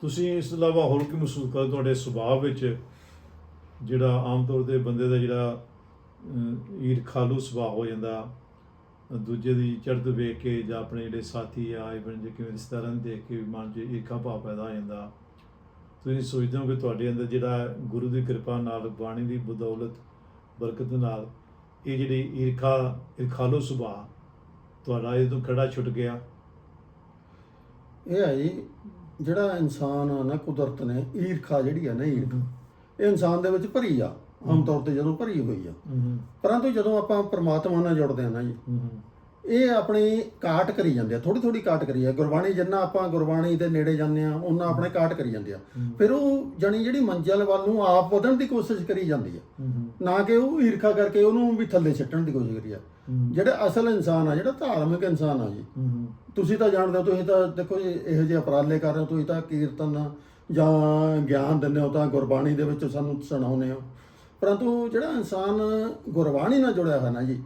ਤੁਸੀਂ ਇਸ ਤੋਂ ਇਲਾਵਾ ਹੋਰ ਕੀ ਮਹਿਸੂਸ ਕਰਦੇ ਤੁਹਾਡੇ ਸੁਭਾਅ ਵਿੱਚ, ਜਿਹੜਾ ਆਮ ਤੌਰ ਤੇ ਬੰਦੇ ਦਾ ਜਿਹੜਾ ਈਰਖਾਲੂ ਸੁਭਾਅ ਹੋ ਜਾਂਦਾ, ਦੂਜੇ ਦੀ ਚੜ੍ਹਤ ਵੇਖ ਕੇ ਜਾਂ ਆਪਣੇ ਜਿਹੜੇ ਸਾਥੀ ਆ ਇਵਨ ਜੇ ਕਿਵੇਂ ਰਿਸ਼ਤੇਦਾਰਾਂ ਨੂੰ ਦੇਖ ਕੇ ਵੀ ਮਨ 'ਚ ਈਰਖਾ ਭਾਵ ਪੈਦਾ ਹੋ ਜਾਂਦਾ। ਤੁਸੀਂ ਸੋਚਦੇ ਹੋ ਕਿ ਤੁਹਾਡੇ ਅੰਦਰ ਜਿਹੜਾ ਗੁਰੂ ਦੀ ਕਿਰਪਾ ਨਾਲ, ਬਾਣੀ ਦੀ ਬਦੌਲਤ ਬਰਕਤ ਨਾਲ, ਇਹ ਜਿਹੜੀ ਈਰਖਾ, ਈਰਖਾਲੂ ਸੁਭਾਅ ਤੁਹਾਡਾ ਇਹ ਤੋਂ ਖੜਾ ਛੁੱਟ ਗਿਆ। ਇਹ ਹੈ ਜੀ ਜਿਹੜਾ ਇਨਸਾਨ ਆ ਨਾ ਕੁਦਰਤ ਨੇ ਈਰਖਾ ਜਿਹੜੀ ਆ ਨਾ ਈਰਖਾ ਇਹ ਇਨਸਾਨ ਦੇ ਵਿੱਚ ਭਰੀ ਆ ਆਮ ਤੌਰ ਤੇ ਜਦੋਂ ਭਰੀ ਹੋਈ ਆ। ਪਰੰਤੂ ਜਦੋਂ ਆਪਾਂ ਪ੍ਰਮਾਤਮਾ ਨਾਲ ਜੁੜਦੇ ਆ ਨਾ ਜੀ ਇਹ ਆਪਣੀ ਕਾਟ ਕਰੀ ਜਾਂਦੇ ਆ ਥੋੜੀ ਥੋੜੀ ਕਾਟ ਕਰੀ ਆ। ਗੁਰਬਾਣੀ ਜਿੰਨਾ ਆਪਾਂ ਗੁਰਬਾਣੀ ਦੇ ਨੇੜੇ ਜਾਂਦੇ ਆ ਉਹਨਾਂ ਆਪਣੇ ਕਾਟ ਕਰੀ ਜਾਂਦੇ ਆ। ਫਿਰ ਉਹ ਜਾਣੀ ਜਿਹੜੀ ਮੰਜ਼ਿਲ ਵੱਲ ਨੂੰ ਆਪ ਵਧਣ ਦੀ ਕੋਸ਼ਿਸ਼ ਕਰੀ ਜਾਂਦੀ ਆ। ਨਾ ਕਿ ਉਹ ਈਰਖਾ ਕਰਕੇ ਉਹਨੂੰ ਵੀ ਥੱਲੇ ਛੱਟਣ ਦੀ ਕੋਸ਼ਿਸ਼ ਕਰੀ ਆ। ਜਿਹੜਾ ਅਸਲ ਇਨਸਾਨ ਆ ਜਿਹੜਾ ਧਾਰਮਿਕ ਇਨਸਾਨ ਆ ਜੀ। ਤੁਸੀਂ ਤਾਂ ਜਾਣਦੇ ਹੋ ਤੁਸੀਂ ਤਾਂ ਦੇਖੋ ਜੀ ਇਹੋ ਜਿਹੇ ਅਪਰਾਲੇ ਕਰ ਰਹੇ ਹੋ ਤੁਸੀਂ ਤਾਂ ਕੀਰਤਨ ਜਾਂ ਗਿਆਨ ਦਿੰਦੇ ਹੋ ਤਾਂ ਗੁਰਬਾਣੀ ਦੇ ਵਿੱਚ ਸਾਨੂੰ ਸੁਣਾਉਂਦੇ ਹੋ। ਪਰੰਤੂ ਜਿਹੜਾ ਇਨਸਾਨ ਗੁਰਬਾਣੀ ਨਾਲ ਜੁੜਿਆ ਹੋਇਆ ਨਾ ਜੀ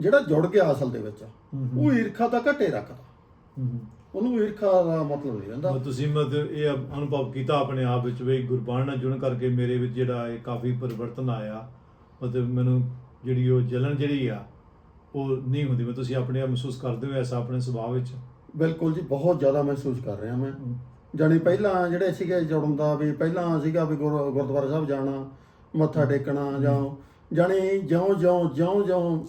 ਜਿਹੜਾ ਜੁੜ ਗਿਆ ਅਸਲ ਦੇ ਵਿੱਚ ਉਹ ਈਰਖਾ ਤਾਂ ਘੱਟੇ ਰੱਖਦਾ। ਉਹਨੂੰ ਈਰਖਾ ਦਾ ਮਤਲਬ ਨਹੀਂ ਰਹਿੰਦਾ। ਤੁਸੀਂ ਮਤਲਬ ਇਹ ਅਨੁਭਵ ਕੀਤਾ ਆਪਣੇ ਆਪ ਵਿੱਚ ਵੀ ਗੁਰਬਾਣੀ ਨਾਲ ਜੁੜਨ ਕਰਕੇ ਮੇਰੇ ਵਿੱਚ ਜਿਹੜਾ ਇਹ ਕਾਫੀ ਪਰਿਵਰਤਨ ਆਇਆ। ਮਤਲਬ ਮੈਨੂੰ ਜਿਹੜੀ ਉਹ ਜਲਨ ਜਿਹੜੀ ਆ ਉਹ ਨਹੀਂ ਹੁੰਦੀ ਮੈਂ ਤੁਸੀਂ ਆਪਣੇ ਆਪ ਮਹਿਸੂਸ ਕਰਦੇ ਹੋ ਐਸਾ ਆਪਣੇ ਸੁਭਾਅ ਵਿੱਚ? ਬਿਲਕੁਲ ਜੀ ਬਹੁਤ ਜ਼ਿਆਦਾ ਮਹਿਸੂਸ ਕਰ ਰਿਹਾ ਮੈਂ। ਜਾਣੀ ਪਹਿਲਾਂ ਜਿਹੜੇ ਸੀਗੇ ਜੁੜਨ ਦਾ ਵੀ ਪਹਿਲਾਂ ਸੀਗਾ ਵੀ ਗੁਰ- ਗੁਰਦੁਆਰਾ ਸਾਹਿਬ ਜਾਣਾ ਮੱਥਾ ਟੇਕਣਾ ਜਾਂ ਜਾਣੀ ਜਿਉਂ ਜਿਉਂ ਜਿਉਂ ਜਿਉਂ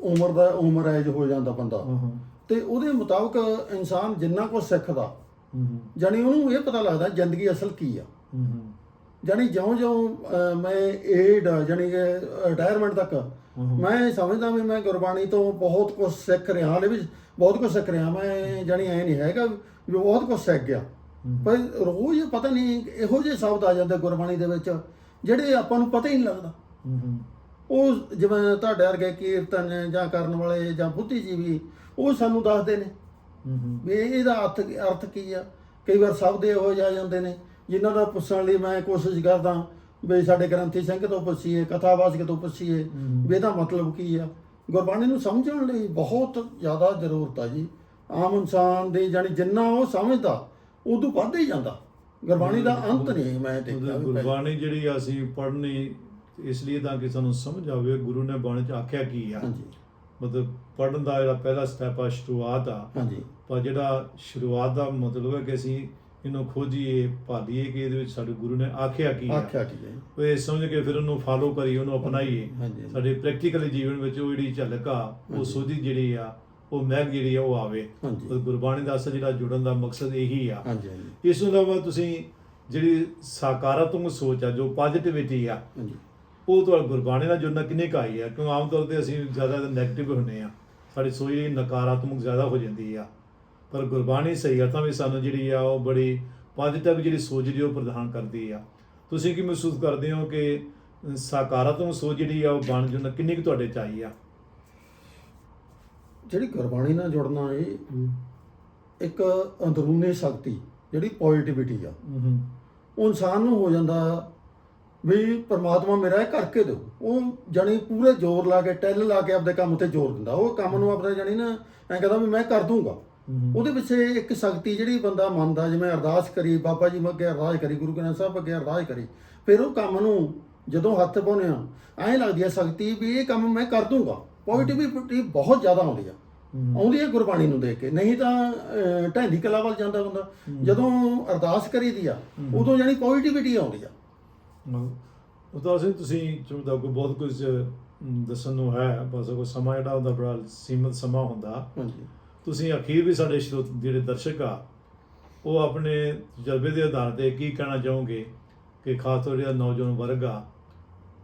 ਉਮਰ ਦਾ ਉਮਰ ਐਜ ਹੋ ਜਾਂਦਾ ਬੰਦਾ। ਹਾਂ ਹਾਂ। ਤੇ ਉਹਦੇ ਮੁਤਾਬਕ ਇਨਸਾਨ ਜਿੰਨਾ ਕੁ ਸਿੱਖਦਾ ਹੂੰ ਹੂੰ। ਜਾਣੀ ਉਹਨੂੰ ਇਹ ਪਤਾ ਲੱਗਦਾ ਜ਼ਿੰਦਗੀ ਅਸਲ ਕੀ ਆ। ਹੂੰ ਹੂੰ। ਜਾਣੀ ਜਿਉਂ ਜਿਉਂ ਅਹ, ਮੈਂ ਏਡ ਜਾਣੀ ਕਿ ਰਿਟਾਇਰਮੈਂਟ ਤੱਕ। ਮੈਂ ਸਮਝਦਾ ਵੀ ਮੈਂ ਗੁਰਬਾਣੀ ਤੋਂ ਬਹੁਤ ਕੁਝ ਸਿੱਖ ਰਿਹਾ ਹਾਲੇ ਵੀ ਬਹੁਤ ਕੁਝ ਸਿੱਖ ਰਿਹਾ। ਮੈਂ ਜਾਣੀ ਐ ਨਹੀਂ ਹੈਗਾ ਵੀ ਬਹੁਤ ਕੁਝ ਸਿੱਖ ਗਿਆ। ਪਰ ਰੋਜ਼ ਪਤਾ ਨਹੀਂ ਇਹੋ ਜਿਹੇ ਸ਼ਬਦ ਆ ਜਾਂਦੇ ਗੁਰਬਾਣੀ ਦੇ ਵਿੱਚ ਜਿਹੜੇ ਆਪਾਂ ਨੂੰ ਪਤਾ ਹੀ ਨਹੀਂ ਲੱਗਦਾ। ਉਹ ਜਿਵੇਂ ਤੁਹਾਡੇ ਵਰਗੇ ਕੀਰਤਨ ਜਾਂ ਕਰਨ ਵਾਲੇ ਜਾਂ ਬੁੱਧੀਜੀਵੀ ਉਹ ਸਾਨੂੰ ਦੱਸਦੇ ਨੇ। ਵੀ ਇਹਦਾ ਅਰਥ ਅਰਥ ਕੀ ਆ? ਕਈ ਵਾਰ ਸ਼ਬਦ ਇਹੋ ਜਿਹੇ ਆ ਜਾਂਦੇ ਨੇ ਜਿਨ੍ਹਾਂ ਦਾ ਪੁੱਛਣ ਲਈ ਮੈਂ ਕੋਸ਼ਿਸ਼ ਕਰਦਾ। ਵੀ ਸਾਡੇ ਗ੍ਰੰਥੀ ਸਿੰਘ ਤੋਂ ਪੁੱਛੀਏ ਕਥਾਵਾਚਕ ਤੋਂ ਪੁੱਛੀਏ। ਵੀ ਇਹਦਾ ਮਤਲਬ ਕੀ ਆ? ਗੁਰਬਾਣੀ ਨੂੰ ਸਮਝਣ ਲਈ ਬਹੁਤ ਜ਼ਿਆਦਾ ਜ਼ਰੂਰਤ ਆ ਜੀ। ਆਮ ਇਨਸਾਨ ਦੇ ਜਾਨੀ ਜਿੰਨਾ ਉਹ ਸਮਝਦਾ ਉਦੋਂ ਵੱਧ ਹੀ ਜਾਂਦਾ। ਗੁਰਬਾਣੀ ਦਾ ਅੰਤ ਨਹੀਂ ਮੈਂ ਪਹਿਲਾਂ। ਗੁਰਬਾਣੀ ਜਿਹੜੀ ਅਸੀਂ ਪੜ੍ਹਨੀ ਇਸ ਲਈ ਤਾਂ ਕਿ ਸਾਨੂੰ ਸਮਝ ਆਵੇ ਗੁਰੂ ਨੇ ਬਾਣੀ ਚ ਆਖਿਆ ਕੀ ਆ। ਹਾਂਜੀ। ਮਤਲਬ ਪੜ੍ਹਨ ਦਾ ਜਿਹੜਾ ਪਹਿਲਾ ਸਟੈਪ ਆ ਸ਼ੁਰੂਆਤ ਆ। ਹਾਂਜੀ। ਪਰ ਜਿਹੜਾ ਸ਼ੁਰੂਆਤ ਦਾ ਮਤਲਬ ਹੈ ਕਿ ਅਸੀਂ ਇਹਨੂੰ ਖੋਜੀਏ ਭਾਲੀਏ ਕਿ ਇਹਦੇ ਵਿੱਚ ਸਾਡੇ ਗੁਰੂ ਨੇ ਆਖਿਆ ਕੀ ਆਖਿਆ ਕੀ ਹੈ ਉਹ ਇਹ ਸਮਝ ਕੇ ਫਿਰ ਉਹਨੂੰ ਫਾਲੋ ਕਰੀਏ ਉਹਨੂੰ ਅਪਣਾਈਏ। ਹਾਂਜੀ ਸਾਡੇ ਪ੍ਰੈਕਟੀਕਲ ਜੀਵਨ ਵਿੱਚ ਉਹ ਜਿਹੜੀ ਝਲਕ ਆ ਉਹ। ਸੋਝੀ ਜਿਹੜੀ ਆ ਉਹ ਮਹਿਕ ਜਿਹੜੀ ਆ ਉਹ ਆਵੇ। ਹਾਂਜੀ। ਉਹ ਗੁਰਬਾਣੀ ਦਾ ਅਸਲ ਜਿਹੜਾ ਜੁੜਨ ਦਾ ਮਕਸਦ ਇਹੀ ਆ। ਹਾਂਜੀ ਹਾਂਜੀ। ਇਸ ਤੋਂ ਇਲਾਵਾ ਤੁਸੀਂ ਜਿਹੜੀ ਸਕਾਰਾਤਮਕ ਸੋਚ ਆ ਜੋ ਪੋਜ਼ਿਟਿਵਿਟੀ ਆ ਹਾਂਜੀ। ਉਹ ਤੁਹਾਡੀ ਗੁਰਬਾਣੀ ਨਾਲ ਜੁੜਨਾ ਕਿੰਨੇ ਕਾਈ ਆ? ਕਿਉਂ ਆਮ ਤੌਰ ਤੇ ਅਸੀਂ ਜ਼ਿਆਦਾ ਨੈਗੇਟਿਵ ਹੁੰਨੇ ਆ। ਸਾਡੀ ਸੋਚ ਜਿਹੜੀ ਨਕਾਰਾਤਮਕ ਜ਼ਿਆਦਾ ਹੋ ਜਾਂਦੀ ਆ। ਪਰ ਗੁਰਬਾਣੀ ਸਹੀ ਅਰਥਾਂ ਵਿੱਚ ਸਾਨੂੰ ਜਿਹੜੀ ਆ ਉਹ ਬੜੀ ਪੋਜ਼ਿਟਿਵ ਜਿਹੜੀ ਸੋਚ ਜਿਹੜੀ ਉਹ ਪ੍ਰਦਾਨ ਕਰਦੀ ਆ। ਤੁਸੀਂ ਕੀ ਮਹਿਸੂਸ ਕਰਦੇ ਹੋ ਕਿ ਸਕਾਰਾਤਮਕ ਸੋਚ ਜਿਹੜੀ ਆ ਉਹ ਬਣ ਜੁੜਨਾ ਕਿੰਨੀ ਕੁ ਤੁਹਾਡੇ ਚਾਹੀ ਆ? ਜਿਹੜੀ ਗੁਰਬਾਣੀ ਨਾਲ ਜੁੜਨਾ ਇਹ ਇੱਕ ਅੰਦਰੂਨੀ ਸ਼ਕਤੀ ਜਿਹੜੀ ਪੋਜ਼ਿਟਿਵਿਟੀ ਆ। ਉਹ ਇਨਸਾਨ ਨੂੰ ਹੋ ਜਾਂਦਾ ਵੀ ਪ੍ਰਮਾਤਮਾ ਮੇਰਾ ਇਹ ਕਰਕੇ ਦਿਓ। ਉਹ ਜਾਣੀ ਪੂਰੇ ਜ਼ੋਰ ਲਾ ਕੇ ਟੈਲ ਲਾ ਕੇ ਆਪਦੇ ਕੰਮ ਤੇ ਜ਼ੋਰ ਦਿੰਦਾ। ਉਹ ਕੰਮ ਨੂੰ ਆਪਣਾ ਜਾਣੀ ਨਾ ਐ ਕਹਿੰਦਾ ਵੀ ਮੈਂ ਕਰ ਦੂੰਗਾ। ਉਹਦੇ ਪਿੱਛੇ ਇੱਕ ਸ਼ਕਤੀ ਜਿਹੜੀ ਬੰਦਾ ਮੰਨਦਾ ਜਿਵੇਂ ਅਰਦਾਸ ਕਰੀ ਬਾਬਾ ਜੀ ਅੱਗੇ ਅਰਦਾਸ ਕਰੀ ਗੁਰੂ ਗ੍ਰੰਥ ਸਾਹਿਬ ਅੱਗੇ ਅਰਦਾਸ ਕਰੀ ਫਿਰ ਉਹ ਕੰਮ ਨੂੰ ਜਦੋਂ ਹੱਥ ਪਾਉਂਦੇ ਆ ਐਂ ਲੱਗਦੀ ਹੈ ਸ਼ਕਤੀ ਵੀ ਇਹ ਕੰਮ ਮੈਂ ਕਰ ਦੂੰਗਾ। ਪੋਜ਼ਿਟਿਵਿਟੀ ਬਹੁਤ ਜ਼ਿਆਦਾ ਆਉਂਦੀ ਆ। ਆਉਂਦੀ ਹੈ ਗੁਰਬਾਣੀ ਨੂੰ ਦੇਖ ਕੇ। ਨਹੀਂ ਤਾਂ ਢਹਿੰਦੀ ਕਲਾ ਵੱਲ ਜਾਂਦਾ ਬੰਦਾ। ਜਦੋਂ ਅਰਦਾਸ ਕਰੀਦੀ ਆ ਉਦੋਂ ਜਾਨੀ ਪੋਜ਼ਿਟਿਵਿਟੀ ਆਉਂਦੀ ਆ। ਉਤਾਰ ਸਿੰਘ ਤੁਸੀਂ ਚੁਣਦਾ ਕੋ ਬਹੁਤ ਕੁਝ ਦੱਸਣ ਨੂੰ ਹੈ ਬਸ ਸਮਾਂ ਜਿਹੜਾ ਹੁੰਦਾ ਬੜਾ ਸੀਮਤ ਸਮਾਂ ਹੁੰਦਾ। ਹਾਂਜੀ। ਤੁਸੀਂ ਅਖੀਰ ਵੀ ਸਾਡੇ ਸਰੋਤ ਜਿਹੜੇ ਦਰਸ਼ਕ ਆ ਉਹ ਆਪਣੇ ਤਜਰਬੇ ਦੇ ਆਧਾਰ ਤੇ ਕੀ ਕਹਿਣਾ ਚਾਹੋਗੇ ਕਿ ਖਾਸ ਤੌਰ ਜਿਹੜਾ ਨੌਜਵਾਨ ਵਰਗ ਆ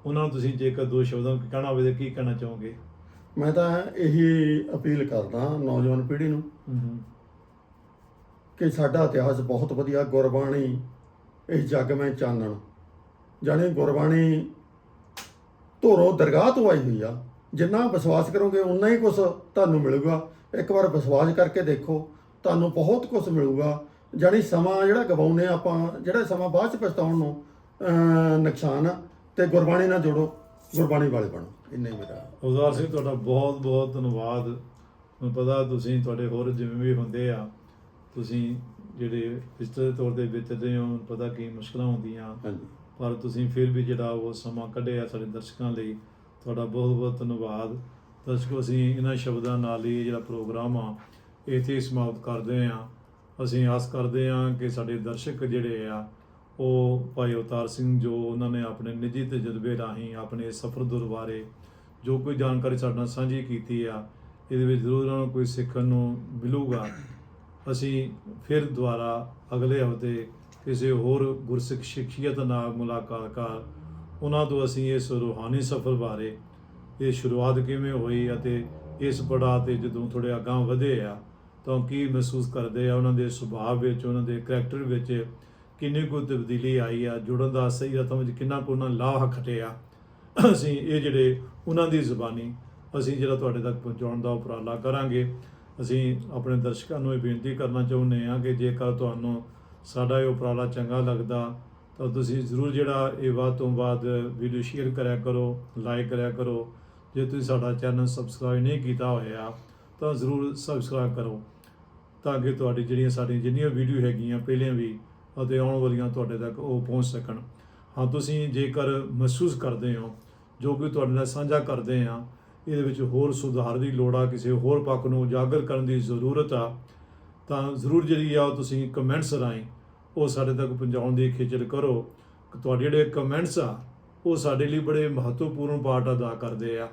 ਉਹਨਾਂ ਨੂੰ ਤੁਸੀਂ ਜੇਕਰ ਦੋ ਸ਼ਬਦਾਂ ਵਿੱਚ ਕਹਿਣਾ ਹੋਵੇ ਤਾਂ ਕੀ ਕਹਿਣਾ ਚਾਹੋਗੇ? ਮੈਂ ਤਾਂ ਇਹੀ ਅਪੀਲ ਕਰਦਾ ਨੌਜਵਾਨ ਪੀੜ੍ਹੀ ਨੂੰ ਕਿ ਸਾਡਾ ਇਤਿਹਾਸ ਬਹੁਤ ਵਧੀਆ ਗੁਰਬਾਣੀ ਇਸ ਜੱਗ ਮੈਂ ਚਾਨਣ। ਜਾਣੀ ਗੁਰਬਾਣੀ ਧੋਰੋ ਦਰਗਾਹ ਤੋਂ ਆਈ ਹੋਈ ਆ। ਜਿੰਨਾ ਵਿਸ਼ਵਾਸ ਕਰੋਗੇ ਉਨਾ ਹੀ ਕੁਝ ਤੁਹਾਨੂੰ ਮਿਲੂਗਾ। ਇੱਕ ਵਾਰ ਵਿਸ਼ਵਾਸ ਕਰਕੇ ਦੇਖੋ ਤੁਹਾਨੂੰ ਬਹੁਤ ਕੁਝ ਮਿਲੂਗਾ। ਜਾਣੀ ਸਮਾਂ ਜਿਹੜਾ ਗਵਾਉਨੇ ਆਪਾਂ ਜਿਹੜਾ ਸਮਾਂ ਬਾਅਦ ਚ ਪਛਤਾਉਣ ਨੂੰ ਨੁਕਸਾਨ ਆ ਤੇ ਗੁਰਬਾਣੀ ਨਾਲ ਜੋੜੋ ਗੁਰਬਾਣੀ ਵਾਲੇ ਬਣੋ। ਇੰਨਾ ਹੀ ਮੇਰਾ ਉਦਾਰ ਸਿੰਘ ਤੁਹਾਡਾ ਬਹੁਤ ਬਹੁਤ ਧੰਨਵਾਦ। ਮੈਨੂੰ ਪਤਾ ਤੁਸੀਂ ਤੁਹਾਡੇ ਹੋਰ ਜਿਵੇਂ ਵੀ ਹੁੰਦੇ ਆ ਤੁਸੀਂ ਜਿਹੜੇ ਦੇ ਤੌਰ ਤੇ ਵਿਚਰਦੇ ਹੋ ਪਤਾ ਕੀ ਮੁਸ਼ਕਲਾਂ ਹੁੰਦੀਆਂ। ਪਰ ਤੁਸੀਂ ਫਿਰ ਵੀ ਜਿਹੜਾ ਉਹ ਸਮਾਂ ਕੱਢਿਆ ਸਾਡੇ ਦਰਸ਼ਕਾਂ ਲਈ ਤੁਹਾਡਾ ਬਹੁਤ ਬਹੁਤ ਧੰਨਵਾਦ। ਦਰਸ਼ਕੋ, ਅਸੀਂ ਇਹਨਾਂ ਸ਼ਬਦਾਂ ਨਾਲ ਹੀ ਜਿਹੜਾ ਪ੍ਰੋਗਰਾਮ ਆ, ਇੱਥੇ ਹੀ ਸਮਾਪਤ ਕਰਦੇ ਆ ਅਸੀਂ ਆਸ ਕਰਦੇ ਆ ਕਿ ਸਾਡੇ ਦਰਸ਼ਕ ਜਿਹੜੇ ਆ, ਉਹ ਭਾਈ ਅਵਤਾਰ ਸਿੰਘ ਜੋ ਉਹਨਾਂ ਨੇ ਆਪਣੇ ਨਿੱਜੀ ਤਜਰਬੇ ਰਾਹੀਂ ਆਪਣੇ ਸਫ਼ਰ ਦੁਰਬਾਰੇ ਜੋ ਕੋਈ ਜਾਣਕਾਰੀ ਸਾਡੇ ਨਾਲ ਸਾਂਝੀ ਕੀਤੀ ਆ, ਇਹਦੇ ਵਿੱਚ ਜ਼ਰੂਰ ਉਹਨਾਂ ਨੂੰ ਕੋਈ ਸਿੱਖਣ ਨੂੰ ਮਿਲੂਗਾ। ਅਸੀਂ ਫਿਰ ਦੁਬਾਰਾ ਅਗਲੇ ਹਫ਼ਤੇ ਕਿਸੇ ਹੋਰ ਗੁਰਸਿੱਖ ਸ਼ਖਸੀਅਤ ਨਾਲ ਮੁਲਾਕਾਤ ਕਰ ਉਹਨਾਂ ਤੋਂ ਅਸੀਂ ਇਸ ਰੂਹਾਨੀ ਸਫ਼ਰ ਬਾਰੇ ਇਹ ਸ਼ੁਰੂਆਤ ਕਿਵੇਂ ਹੋਈ ਅਤੇ ਇਸ ਪੜਾਅ ਤੇ ਜਦੋਂ ਥੋੜੇ ਅਗਾਂਹ ਵਧੇ ਆ, ਤਾਂ ਕੀ ਮਹਿਸੂਸ ਕਰਦੇ ਆ? ਉਹਨਾਂ ਦੇ ਸੁਭਾਅ ਵਿੱਚ, ਉਹਨਾਂ ਦੇ ਕਰੈਕਟਰ ਵਿੱਚ ਕਿੰਨੀ ਕੁ ਤਬਦੀਲੀ ਆਈ ਆ? ਜੁੜਨ ਦਾ ਸਹੀ ਰਤਮ ਵਿੱਚ ਕਿੰਨਾ ਕੁ ਉਹਨਾਂ ਲਾਹ ਖਟਿਆ? ਅਸੀਂ ਇਹ ਜਿਹੜੇ ਉਹਨਾਂ ਦੀ ਜ਼ੁਬਾਨੀ, ਅਸੀਂ ਜਿਹੜਾ ਤੁਹਾਡੇ ਤੱਕ ਪਹੁੰਚਾਉਣ ਦਾ ਉਪਰਾਲਾ ਕਰਾਂਗੇ। ਅਸੀਂ ਆਪਣੇ ਦਰਸ਼ਕਾਂ ਨੂੰ ਇਹ ਬੇਨਤੀ ਕਰਨਾ ਚਾਹੁੰਦੇ ਹਾਂ ਕਿ ਜੇਕਰ ਤੁਹਾਨੂੰ ਸਾਡਾ ਇਹ ਉਪਰਾਲਾ ਚੰਗਾ ਲੱਗਦਾ ਤਾਂ ਤੁਸੀਂ ਜ਼ਰੂਰ ਜਿਹੜਾ ਇਹ ਬਾਤ ਤੋਂ ਬਾਅਦ ਵੀਡੀਓ ਸ਼ੇਅਰ ਕਰਿਆ ਕਰੋ ਲਾਈਕ ਕਰਿਆ ਕਰੋ। ਜੇ ਤੁਸੀਂ ਸਾਡਾ ਚੈਨਲ ਸਬਸਕ੍ਰਾਈਬ ਨਹੀਂ ਕੀਤਾ ਹੋਇਆ, ਤਾਂ ਜ਼ਰੂਰ ਸਬਸਕ੍ਰਾਈਬ ਕਰੋ। ਤਾਂ ਕਿ ਤੁਹਾਡੀ ਜਿਹੜੀਆਂ ਸਾਡੀਆਂ ਜਿੰਨੀਆਂ ਵੀਡੀਓ ਹੈਗੀਆਂ ਪਹਿਲੀਆਂ ਵੀ ਅਤੇ ਆਉਣ ਵਾਲੀਆਂ ਤੁਹਾਡੇ ਤੱਕ ਉਹ ਪਹੁੰਚ ਸਕਣ। ਹਾਂ, ਤੁਸੀਂ ਜੇਕਰ ਮਹਿਸੂਸ ਕਰਦੇ ਹੋ, ਜੋ ਕਿ ਤੁਹਾਡੇ ਨਾਲ ਸਾਂਝਾ ਕਰਦੇ ਆ ਇਹਦੇ ਵਿੱਚ ਹੋਰ ਸੁਧਾਰ ਦੀ ਲੋੜ ਆ, ਕਿਸੇ ਹੋਰ ਪੱਖ ਨੂੰ ਉਜਾਗਰ ਕਰਨ ਦੀ ਜ਼ਰੂਰਤ ਆ, ਤਾਂ ਜ਼ਰੂਰ ਜਿਹੜੀ ਆ ਉਹ ਤੁਸੀਂ ਕਮੈਂਟਸ ਰਾਹੀਂ ਉਹ ਸਾਡੇ ਤੱਕ ਪਹੁੰਚਾਉਣ ਦੀ ਖੇਚਲ ਕਰੋ। ਤੁਹਾਡੇ ਜਿਹੜੇ ਕਮੈਂਟਸ ਆ, ਉਹ ਸਾਡੇ ਲਈ ਬੜੇ ਮਹੱਤਵਪੂਰਨ ਪਾਰਟ ਅਦਾ ਕਰਦੇ ਆ।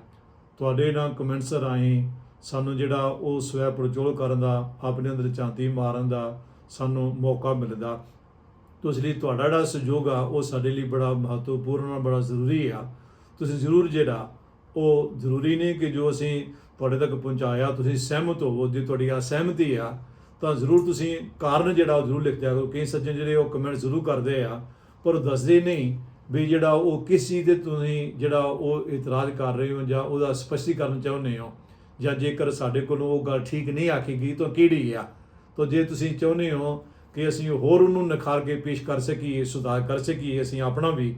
ਤੁਹਾਡੇ ਨਾਲ ਕਮੈਂਟਸ ਰਾਹੀਂ ਸਾਨੂੰ ਜਿਹੜਾ ਉਹ ਸਵੈ ਪ੍ਰਚੋਲ ਕਰਨ ਦਾ, ਆਪਣੇ ਅੰਦਰ ਝਾਂਤੀ ਮਾਰਨ ਦਾ ਸਾਨੂੰ ਮੌਕਾ ਮਿਲਦਾ। ਤੋ ਇਸ ਲਈ ਤੁਹਾਡਾ ਜਿਹੜਾ ਸਹਿਯੋਗ ਆ, ਉਹ ਸਾਡੇ ਲਈ ਬੜਾ ਮਹੱਤਵਪੂਰਨ ਆ ਬੜਾ ਜ਼ਰੂਰੀ ਆ। ਤੁਸੀਂ ਜ਼ਰੂਰ ਜਿਹੜਾ, ਉਹ ਜ਼ਰੂਰੀ ਨਹੀਂ ਕਿ ਜੋ ਅਸੀਂ ਤੁਹਾਡੇ ਤੱਕ ਪਹੁੰਚਾਇਆ, ਤੁਸੀਂ ਸਹਿਮਤ ਹੋਵੋ ਜੇ ਤੁਹਾਡੀ ਆ ਸਹਿਮਤੀ ਆ। ਤਾਂ ਜ਼ਰੂਰ ਤੁਸੀਂ ਕਾਰਨ ਜਿਹੜਾ ਉਹ ਜ਼ਰੂਰ ਲਿਖ ਦਿਆ ਕਰੋ। ਕਈ ਸੱਜਣ ਜਿਹੜੇ ਉਹ ਕਮੈਂਟ ਜ਼ਰੂਰ ਕਰਦੇ ਆ, ਪਰ ਉਹ ਦੱਸਦੇ ਨਹੀਂ ਵੀ ਜਿਹੜਾ ਉਹ ਕਿਸ ਚੀਜ਼ ਦੇ ਤੁਸੀਂ ਜਿਹੜਾ ਉਹ ਇਤਰਾਜ਼ ਕਰ ਰਹੇ ਹੋ ਜਾਂ ਉਹਦਾ ਸਪਸ਼ਟੀਕਰਨ ਚਾਹੁੰਦੇ ਹੋ। ਜਾਂ ਜੇਕਰ ਸਾਡੇ ਕੋਲੋਂ ਉਹ ਗੱਲ ਠੀਕ ਨਹੀਂ ਆਖੀ ਗਈ ਤਾਂ ਕਿਹੜੀ ਆ? ਤਾਂ ਜੇ ਤੁਸੀਂ ਚਾਹੁੰਦੇ ਹੋ ਕਿ ਅਸੀਂ ਹੋਰ ਉਹਨੂੰ ਨਿਖਾਰ ਕੇ ਪੇਸ਼ ਕਰ ਸਕੀਏ, ਸੁਧਾਰ ਕਰ ਸਕੀਏ ਅਸੀਂ ਆਪਣਾ ਵੀ,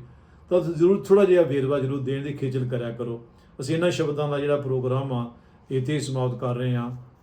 ਤਾਂ ਜ਼ਰੂਰ ਥੋੜਾ ਜਿਹਾ ਵੇਰਵਾ ਜ਼ਰੂਰ ਦੇਣ ਦੀ ਖੇਚਲ ਕਰਿਆ ਕਰੋ। ਅਸੀਂ ਇਹਨਾਂ ਸ਼ਬਦਾਂ ਦਾ ਜਿਹੜਾ ਪ੍ਰੋਗਰਾਮ ਆ, ਇੱਥੇ ਹੀ ਸਮਾਪਤ ਕਰ ਰਹੇ ਹਾਂ।